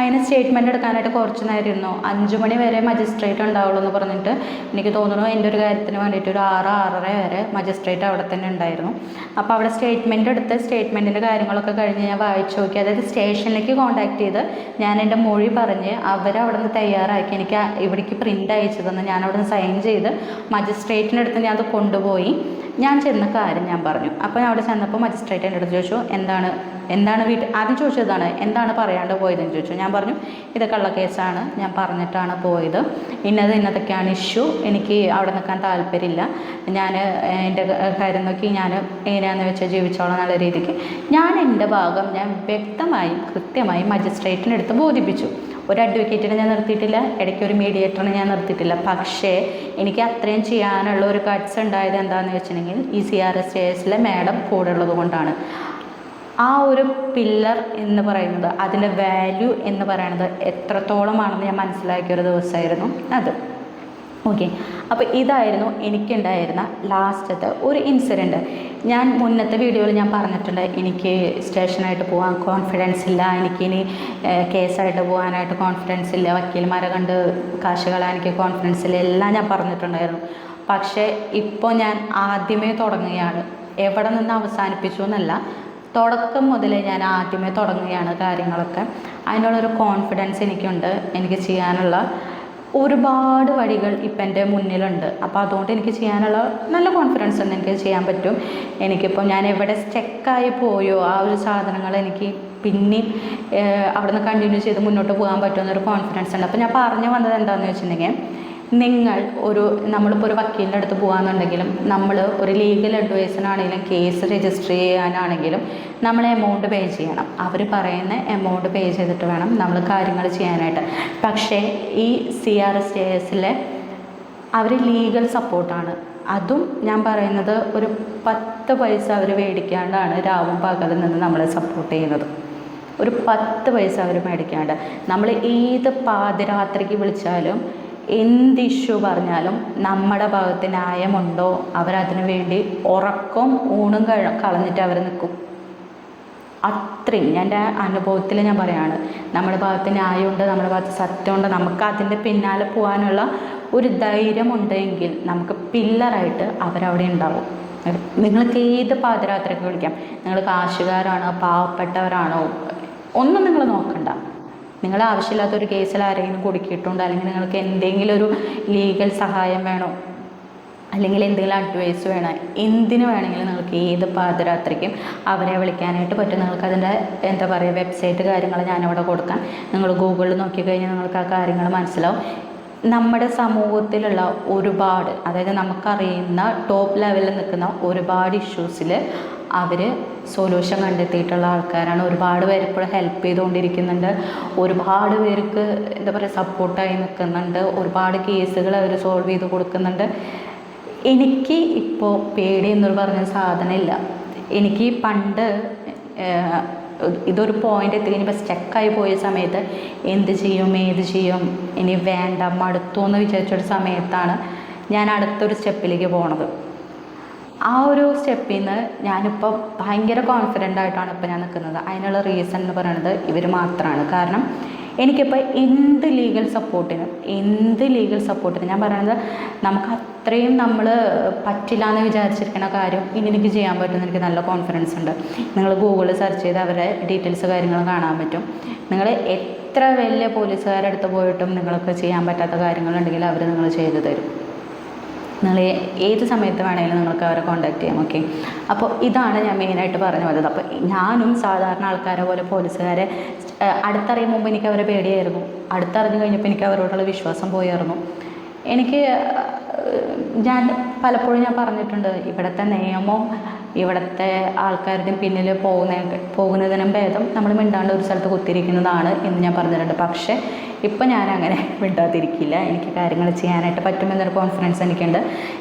അതിന് സ്റ്റേറ്റ്മെന്റ് എടുക്കാനായിട്ട് കുറച്ച് നേരം ഇരുന്നു അഞ്ച് മണി വരെ മജിസ്ട്രേറ്റ് ഉണ്ടാവുള്ളൂ എന്ന് പറഞ്ഞിട്ട് എനിക്ക് തോന്നുന്നു എന്റെ ഒരു കാര്യത്തിന് വേണ്ടിയിട്ട് ഒരു ആറ് ആറര വരെ മജിസ്ട്രേറ്റ് അവിടെ തന്നെ ഉണ്ടായിരുന്നു. അപ്പോൾ അവിടെ സ്റ്റേറ്റ്മെന്റ് എടുത്ത് സ്റ്റേറ്റ്മെന്റിന്റെ കാര്യങ്ങളൊക്കെ കഴിഞ്ഞ് ഞാൻ വായിച്ചു നോക്കി. അതായത് സ്റ്റേഷനിലേക്ക് കോൺടാക്ട് ചെയ്ത് ഞാൻ എന്റെ മൊഴി പറഞ്ഞ് അവരവിടെ നിന്ന് തയ്യാറാക്കി എനിക്ക് ഇവിടേക്ക് പ്രിന്റ് അയച്ചു തന്ന് ഞാൻ അവിടെ നിന്ന് സൈൻ ചെയ്ത് മജിസ്ട്രേറ്റിനടുത്ത് ഞാൻ അത് കൊണ്ടുപോയി. ഞാൻ ചെന്ന കാര്യം ഞാൻ പറഞ്ഞു. അപ്പോൾ ഞാൻ അവിടെ ചെന്നപ്പോൾ മജിസ്ട്രേറ്റ് എന്റെ അടുത്ത് ചോദിച്ചു എന്താണ് എന്താണ് വീട്ടിൽ ആദ്യം ചോദിച്ചതാണ് എന്താണ് പറയാണ്ട് പോയതെന്ന് ചോദിച്ചു. ഞാൻ പറഞ്ഞു ഇത് കള്ളക്കേസാണ് ഞാൻ പറഞ്ഞിട്ടാണ് പോയത്. ഇന്നത് ഇന്നതൊക്കെയാണ് ഇഷ്യൂ എനിക്ക് അവിടെ നിൽക്കാൻ താല്പര്യമില്ല. ഞാൻ എന്റെ കാര്യം നോക്കി ഞാൻ എങ്ങനെയാണെന്ന് വെച്ചാൽ ജീവിച്ചോളാം എന്നുള്ള രീതിക്ക് ഞാൻ എന്റെ ഭാഗം ഞാൻ വ്യക്തമായും കൃത്യമായും മജിസ്ട്രേറ്റിനെടുത്ത് ബോധിപ്പിച്ചു. ഒരു അഡ്വക്കേറ്റിനെ ഞാൻ നിർത്തിയിട്ടില്ല ഇടയ്ക്ക് ഒരു മീഡിയേറ്ററിനെ ഞാൻ നിർത്തിയിട്ടില്ല. പക്ഷേ എനിക്ക് അത്രയും ചെയ്യാനുള്ള ഒരു കട്ട്സ് ഉണ്ടായത് എന്താണെന്ന് വെച്ചിട്ടുണ്ടെങ്കിൽ ഈ സി ആർ എസ് എസിലെ മാഡം കൂടെ ഉള്ളത് കൊണ്ടാണ്. ആ ഒരു പില്ലർ എന്ന് പറയുന്നത് അതിന്റെ വാല്യൂ എന്ന് പറയുന്നത് എത്രത്തോളമാണെന്ന് ഞാൻ മനസ്സിലാക്കിയ ഒരു ദിവസമായിരുന്നു അത്. ഓക്കെ അപ്പോൾ ഇതായിരുന്നു എനിക്കുണ്ടായിരുന്ന ലാസ്റ്റത്തെ ഒരു ഇൻസിഡന്റ് ഞാൻ മുന്നത്തെ വീഡിയോയിൽ ഞാൻ പറഞ്ഞിട്ടുണ്ട് എനിക്ക് സ്റ്റേഷനായിട്ട് പോകാൻ കോൺഫിഡൻസ് ഇല്ല എനിക്കിനി കേസായിട്ട് പോകാനായിട്ട് കോൺഫിഡൻസ് ഇല്ല വക്കീൽമാരെ കണ്ട് കാശ് കളയാൻ എനിക്ക് കോൺഫിഡൻസ് ഇല്ല എല്ലാം ഞാൻ പറഞ്ഞിട്ടുണ്ടായിരുന്നു. പക്ഷേ ഇപ്പോൾ ഞാൻ ആദ്യമേ തുടങ്ങുകയാണ്. എവിടെ നിന്ന് അവസാനിപ്പിച്ചു എന്നല്ല തുടക്കം മുതലേ ഞാൻ ആദ്യമേ തുടങ്ങുകയാണ് കാര്യങ്ങളൊക്കെ. അതിനുള്ളൊരു കോൺഫിഡൻസ് എനിക്കുണ്ട്. എനിക്ക് ചെയ്യാനുള്ള ഒരുപാട് വഴികൾ ഇപ്പം എന്റെ മുന്നിലുണ്ട്. അപ്പോൾ അതുകൊണ്ട് എനിക്ക് ചെയ്യാനുള്ള നല്ല കോൺഫിഡൻസ് ഉണ്ട് എനിക്ക് ചെയ്യാൻ പറ്റും. എനിക്കിപ്പോൾ ഞാൻ എവിടെ സ്റ്റെക്കായി പോയോ ആ ഒരു സാധനങ്ങൾ എനിക്ക് പിന്നെയും അവിടെ നിന്ന് കണ്ടിന്യൂ ചെയ്ത് മുന്നോട്ട് പോകാൻ പറ്റുമെന്നൊരു കോൺഫിഡൻസ് ഉണ്ട്. അപ്പോൾ ഞാൻ പറഞ്ഞു വന്നത് എന്താണെന്ന് വെച്ചിട്ടുണ്ടെങ്കിൽ നിങ്ങൾ ഒരു നമ്മളിപ്പോൾ ഒരു വക്കീലിന്റെ അടുത്ത് പോകാന്നുണ്ടെങ്കിലും നമ്മൾ ഒരു ലീഗൽ അഡ്വൈസിനാണെങ്കിലും കേസ് രജിസ്റ്റർ ചെയ്യാനാണെങ്കിലും നമ്മൾ എമൗണ്ട് പേ ചെയ്യണം. അവർ പറയുന്ന എമൗണ്ട് പേ ചെയ്തിട്ട് വേണം നമ്മൾ കാര്യങ്ങൾ ചെയ്യാനായിട്ട്. പക്ഷേ ഈ സി ആർ എസ് ടി എസിലെ അവർ ലീഗൽ സപ്പോർട്ടാണ് അതും ഞാൻ പറയുന്നത് ഒരു പത്ത് പൈസ അവർ മേടിക്കാണ്ടാണ് രാവും പകലും നിന്ന് നമ്മളെ സപ്പോർട്ട് ചെയ്യുന്നത്. ഒരു പത്ത് പൈസ അവർ മേടിക്കാണ്ട് നമ്മൾ ഏത് പാതിരാത്രിക്ക് വിളിച്ചാലും എന്ത് ഇഷ്യൂ പറഞ്ഞാലും നമ്മുടെ ഭാഗത്ത് ന്യായമുണ്ടോ? അവരതിനു വേണ്ടി ഉറക്കം ഊണും കഴി കളഞ്ഞിട്ട് അവർ നിൽക്കും അത്രയും എന്റെ അനുഭവത്തിൽ ഞാൻ പറയാണ്. നമ്മുടെ ഭാഗത്ത് ന്യായമുണ്ട് നമ്മുടെ ഭാഗത്ത് സത്യമുണ്ട്. നമുക്ക് അതിന്റെ പിന്നാലെ പോകാനുള്ള ഒരു ധൈര്യമുണ്ടെങ്കിൽ നമുക്ക് പില്ലറായിട്ട് അവരവിടെ ഉണ്ടാവും. നിങ്ങൾക്ക് ഏത് പാതിരാത്രയ്ക്ക് വിളിക്കാം? നിങ്ങൾ കാശുകാരാണോ? പാവപ്പെട്ടവരാണോ? ഒന്നും നിങ്ങൾ നോക്കണ്ട. നിങ്ങൾ ആവശ്യമില്ലാത്തൊരു കേസിൽ ആരെങ്കിലും കുടുക്കിയിട്ടുണ്ട്? അല്ലെങ്കിൽ നിങ്ങൾക്ക് എന്തെങ്കിലും ഒരു ലീഗൽ സഹായം വേണോ? അല്ലെങ്കിൽ എന്തെങ്കിലും അഡ്വൈസ് വേണം? എന്തിനു വേണമെങ്കിലും നിങ്ങൾക്ക് ഏത് പാതിരാത്രിക്കും അവരെ വിളിക്കാനായിട്ട് പറ്റും. നിങ്ങൾക്ക് അതിന്റെ എന്താ പറയുക വെബ്സൈറ്റ് കാര്യങ്ങൾ ഞാനവിടെ കൊടുക്കാം. നിങ്ങൾ ഗൂഗിളിൽ നോക്കിക്കഴിഞ്ഞാൽ നിങ്ങൾക്ക് ആ കാര്യങ്ങൾ മനസ്സിലാവും. നമ്മുടെ സമൂഹത്തിലുള്ള ഒരുപാട് അതായത് നമുക്കറിയുന്ന ടോപ്പ് ലെവലിൽ നിൽക്കുന്ന ഒരുപാട് ഇഷ്യൂസിൽ അവർ സൊല്യൂഷൻ കണ്ടെത്തിയിട്ടുള്ള ആൾക്കാരാണ്. ഒരുപാട് പേര് ഇപ്പോഴും ഹെൽപ്പ് ചെയ്തുകൊണ്ടിരിക്കുന്നുണ്ട്. ഒരുപാട് പേർക്ക് എന്താ പറയുക സപ്പോർട്ടായി നിൽക്കുന്നുണ്ട്. ഒരുപാട് കേസുകൾ അവർ സോൾവ് ചെയ്ത് കൊടുക്കുന്നുണ്ട്. എനിക്ക് ഇപ്പോൾ പേടി എന്നൊരു പറഞ്ഞ സാധനമില്ല. എനിക്ക് പണ്ട് ഇതൊരു പോയിന്റ് കഴിഞ്ഞപ്പോൾ സ്റ്റക്കായി പോയ സമയത്ത് എന്ത് ചെയ്യും ഏത് ചെയ്യും ഇനി വേണ്ട മടുത്തു എന്ന് വിചാരിച്ചൊരു സമയത്താണ് ഞാൻ അടുത്തൊരു സ്റ്റെപ്പിലേക്ക് പോണത്. ആ ഒരു സ്റ്റെപ്പിൽ നിന്ന് ഞാനിപ്പോൾ ഭയങ്കര കോൺഫിഡന്റ് ആയിട്ടാണ് ഇപ്പോൾ ഞാൻ നിൽക്കുന്നത്. അതിനുള്ള റീസൺ എന്ന് പറയുന്നത് ഇവർ മാത്രമാണ് കാരണം എനിക്കിപ്പോൾ എന്ത് ലീഗൽ സപ്പോർട്ടിനും എന്ത് ലീഗൽ സപ്പോർട്ടിനും ഞാൻ പറയുന്നത് നമുക്ക് അത്രയും നമ്മൾ പറ്റില്ല എന്ന് വിചാരിച്ചിരിക്കുന്ന കാര്യം ഇനി എനിക്ക് ചെയ്യാൻ പറ്റുമെന്ന് എനിക്ക് നല്ല കോൺഫിഡൻസ് ഉണ്ട്. നിങ്ങൾ ഗൂഗിളിൽ സെർച്ച് ചെയ്ത് അവരുടെ ഡീറ്റെയിൽസ് കാര്യങ്ങൾ കാണാൻ പറ്റും. നിങ്ങൾ എത്ര വലിയ പോലീസുകാരടുത്ത് പോയിട്ടും നിങ്ങൾക്ക് ചെയ്യാൻ പറ്റാത്ത കാര്യങ്ങളുണ്ടെങ്കിൽ അവർ നിങ്ങൾ ചെയ്തു തരും. നിങ്ങൾ ഏത് സമയത്ത് വേണമെങ്കിലും നിങ്ങൾക്ക് അവരെ കോൺടാക്ട് ചെയ്യാം ഓക്കെ അപ്പോൾ ഇതാണ് ഞാൻ മെയിനായിട്ട് പറഞ്ഞു വന്നത്. അപ്പോൾ ഞാനും സാധാരണ ആൾക്കാരെ പോലെ പോലീസുകാരെ അടുത്തറിയും മുമ്പ് എനിക്ക് അവരെ പേടിയായിരുന്നു. അടുത്തറിഞ്ഞു കഴിഞ്ഞപ്പോൾ എനിക്ക് അവരോടുള്ള വിശ്വാസം പോയായിരുന്നു. എനിക്ക് ഞാൻ പലപ്പോഴും ഞാൻ പറഞ്ഞിട്ടുണ്ട് ഇവിടുത്തെ നിയമം ഇവിടുത്തെ ആൾക്കാരുടെ പിന്നിൽ പോകുന്ന പോകുന്നതിനും ഭേദം നമ്മൾ മിണ്ടാണ്ട് ഒരു സ്ഥലത്ത് കുത്തിയിരിക്കുന്നതാണ് എന്ന് ഞാൻ പറഞ്ഞിട്ടുണ്ട്. പക്ഷേ ഇപ്പം ഞാൻ അങ്ങനെ മിണ്ടാതിരിക്കില്ല. എനിക്ക് കാര്യങ്ങൾ ചെയ്യാനായിട്ട് പറ്റുമെന്നൊരു കോൺഫിഡൻസ് എനിക്കുണ്ട്.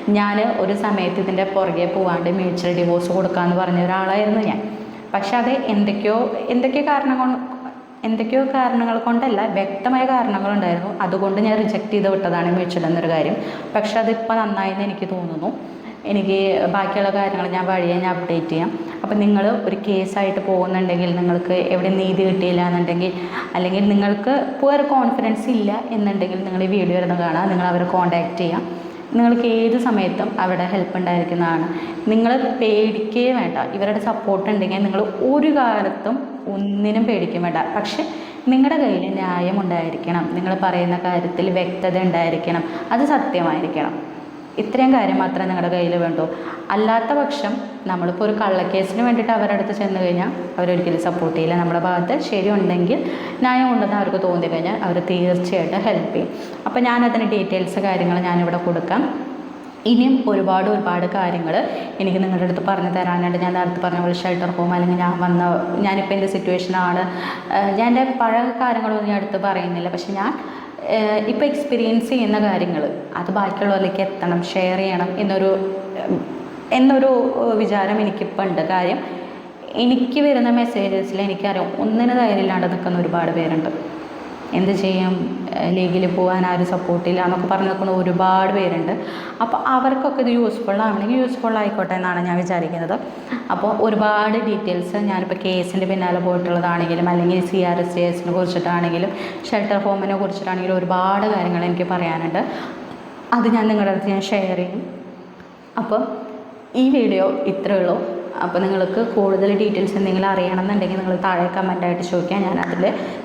ഞാൻ ഒരു സമയത്ത് ഇതിന്റെ പുറകെ പോവാണ്ട് മ്യൂച്വൽ ഡിവോഴ്സ് കൊടുക്കാമെന്ന് പറഞ്ഞ ഒരാളായിരുന്നു ഞാൻ. പക്ഷെ അത് എന്തൊക്കെയോ എന്തൊക്കെയോ കാരണങ്ങൾ എന്തൊക്കെയോ കാരണങ്ങൾ കൊണ്ടല്ല വ്യക്തമായ കാരണങ്ങളുണ്ടായിരുന്നു. അതുകൊണ്ട് ഞാൻ റിജക്റ്റ് ചെയ്ത് വിട്ടതാണ് മ്യൂച്വൽ എന്നൊരു കാര്യം. പക്ഷെ അതിപ്പോൾ നന്നായെന്ന് എനിക്ക് തോന്നുന്നു. എനിക്ക് ബാക്കിയുള്ള കാര്യങ്ങൾ ഞാൻ വഴിയെ ഞാൻ അപ്ഡേറ്റ് ചെയ്യാം. അപ്പം നിങ്ങൾ ഒരു കേസായിട്ട് പോകുന്നുണ്ടെങ്കിൽ നിങ്ങൾക്ക് എവിടെ നീതി കിട്ടിയില്ല എന്നുണ്ടെങ്കിൽ അല്ലെങ്കിൽ നിങ്ങൾക്ക് വേറെ കോൺഫിഡൻസ് ഇല്ല എന്നുണ്ടെങ്കിൽ നിങ്ങൾ ഈ വീഡിയോ ഇരുന്ന് കാണാം. നിങ്ങൾ അവരെ കോൺടാക്റ്റ് ചെയ്യാം. നിങ്ങൾക്ക് ഏത് സമയത്തും അവിടെ ഹെൽപ്പ് ഉണ്ടായിരിക്കുന്നതാണ്. നിങ്ങൾ പേടിക്കേ വേണ്ട. ഇവരുടെ സപ്പോർട്ട് ഉണ്ടെങ്കിൽ നിങ്ങൾ ഒരു കാലത്തും ഒന്നിനും പേടിക്കും വേണ്ട. പക്ഷേ നിങ്ങളുടെ കയ്യിൽ ന്യായം ഉണ്ടായിരിക്കണം. നിങ്ങൾ പറയുന്ന കാര്യത്തിൽ വ്യക്തത ഉണ്ടായിരിക്കണം. അത് സത്യമായിരിക്കണം. ഇത്രയും കാര്യം മാത്രമേ നിങ്ങളുടെ കയ്യിൽ വേണ്ടൂ. അല്ലാത്ത പക്ഷം നമ്മളിപ്പോൾ ഒരു കള്ളക്കേസിന് വേണ്ടിയിട്ട് അവരുടെ അടുത്ത് ചെന്ന് കഴിഞ്ഞാൽ അവരൊരിക്കലും സപ്പോർട്ട് ചെയ്യില്ല. നമ്മുടെ ഭാഗത്ത് ശരിയുണ്ടെങ്കിൽ ന്യായം ഉണ്ടെന്ന് അവർക്ക് തോന്നി കഴിഞ്ഞാൽ അവർ തീർച്ചയായിട്ടും ഹെൽപ്പ് ചെയ്യും. അപ്പോൾ ഞാനതിന് ഡീറ്റെയിൽസ് കാര്യങ്ങൾ ഞാനിവിടെ കൊടുക്കാം. ഇനിയും ഒരുപാട് ഒരുപാട് കാര്യങ്ങൾ എനിക്ക് നിങ്ങളുടെ അടുത്ത് പറഞ്ഞു തരാനായിട്ട് ഞാൻ നേരത്തെ പറഞ്ഞ പോലെ ഷെൽട്ടർ ഹോം അല്ലെങ്കിൽ ഞാൻ വന്ന ഞാനിപ്പോൾ എന്റെ സിറ്റുവേഷനാണ് ഞാൻ എന്റെ പഴയ കാര്യങ്ങളൊന്നും ഞാൻ അടുത്ത് പറയുന്നില്ല. പക്ഷെ ഞാൻ ഇപ്പോൾ എക്സ്പീരിയൻസ് ചെയ്യുന്ന കാര്യങ്ങൾ അത് ബാക്കിയുള്ളവരിലേക്ക് എത്തണം ഷെയർ ചെയ്യണം എന്നൊരു എന്നൊരു വിചാരം എനിക്കിപ്പോൾ ഉണ്ട്. കാര്യം എനിക്ക് വരുന്ന മെസ്സേജസിൽ എനിക്കറിയാം ഒന്നിന് ധൈര്യമില്ലാണ്ട് നിൽക്കുന്ന ഒരുപാട് പേരുണ്ട്. എന്ത് ചെയ്യാം? ലീഗിൽ പോകാൻ ആരും സപ്പോർട്ടില്ല എന്നൊക്കെ പറഞ്ഞ് നിൽക്കുന്ന ഒരുപാട് പേരുണ്ട്. അപ്പോൾ അവർക്കൊക്കെ ഇത് യൂസ്ഫുൾ ആവണമെങ്കിൽ യൂസ്ഫുൾ ആയിക്കോട്ടെ എന്നാണ് ഞാൻ വിചാരിക്കുന്നത്. അപ്പോൾ ഒരുപാട് ഡീറ്റെയിൽസ് ഞാനിപ്പോൾ കേസിന്റെ പിന്നാലെ പോയിട്ടുള്ളതാണെങ്കിലും അല്ലെങ്കിൽ സി ആർ എസ് എസിനെ കുറിച്ചിട്ടാണെങ്കിലും ഷെൽട്ടർ ഹോമിനെ കുറിച്ചിട്ടാണെങ്കിലും ഒരുപാട് കാര്യങ്ങൾ എനിക്ക് പറയാനുണ്ട്. അത് ഞാൻ നിങ്ങളുടെ അടുത്ത് ഞാൻ ഷെയർ ചെയ്യും. അപ്പം ഈ വീഡിയോ ഇത്രയേ ഉള്ളൂ. അപ്പോൾ നിങ്ങൾക്ക് കൂടുതൽ ഡീറ്റെയിൽസ് എന്തെങ്കിലും അറിയണമെന്നുണ്ടെങ്കിൽ നിങ്ങൾ താഴെ കമന്റായിട്ട് ചോദിക്കാം ഞാൻ അതിൽ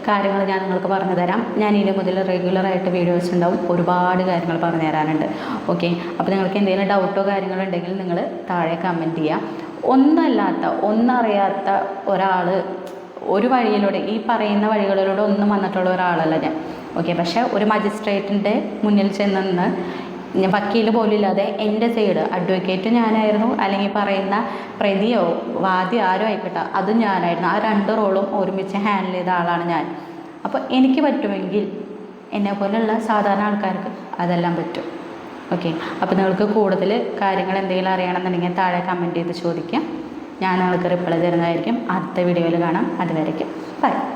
കാര്യങ്ങൾ ഞാൻ നിങ്ങൾക്ക് പറഞ്ഞു തരാം. ഞാൻ ഇനി മുതൽ റെഗുലറായിട്ട് വീഡിയോസ് ഉണ്ടാവും. ഒരുപാട് കാര്യങ്ങൾ പറഞ്ഞു തരാനുണ്ട്. ഓക്കെ അപ്പോൾ നിങ്ങൾക്ക് എന്തെങ്കിലും ഡൗട്ടോ കാര്യങ്ങളോ ഉണ്ടെങ്കിൽ നിങ്ങൾ താഴെ കമന്റ് ചെയ്യാം ഒന്നല്ലാത്ത ഒന്നറിയാത്ത ഒരാൾ ഒരു വഴിയിലൂടെ ഈ പറയുന്ന വഴികളിലൂടെ ഒന്നും വന്നിട്ടുള്ള ഒരാളല്ല ഞാൻ. ഓക്കെ പക്ഷേ ഒരു മജിസ്ട്രേറ്റിന്റെ മുന്നിൽ ചെന്ന് ഞാൻ വക്കീൽ പോലും ഇല്ലാതെ എന്റെ സൈഡ് അഡ്വക്കേറ്റ് ഞാനായിരുന്നു. അല്ലെങ്കിൽ പറയുന്ന പ്രതിയോ വാദി ആരോ ആയിക്കോട്ടെ അത് ഞാനായിരുന്നു. ആ രണ്ട് റോളും ഒരുമിച്ച് ഹാൻഡിൽ ചെയ്ത ആളാണ് ഞാൻ. അപ്പോൾ എനിക്ക് പറ്റുമെങ്കിൽ എന്നെ പോലെയുള്ള സാധാരണ ആൾക്കാർക്ക് അതെല്ലാം പറ്റും. ഓക്കെ? അപ്പോൾ നിങ്ങൾക്ക് കൂടുതൽ കാര്യങ്ങൾ എന്തെങ്കിലും അറിയണമെന്നുണ്ടെങ്കിൽ താഴെ കമന്റ് ചെയ്ത് ചോദിക്കാം. ഞാൻ നിങ്ങൾക്ക് റിപ്ലൈ തരുന്നതായിരിക്കും. അടുത്ത വീഡിയോയിൽ കാണാം. അതുവരയ്ക്കും ബൈ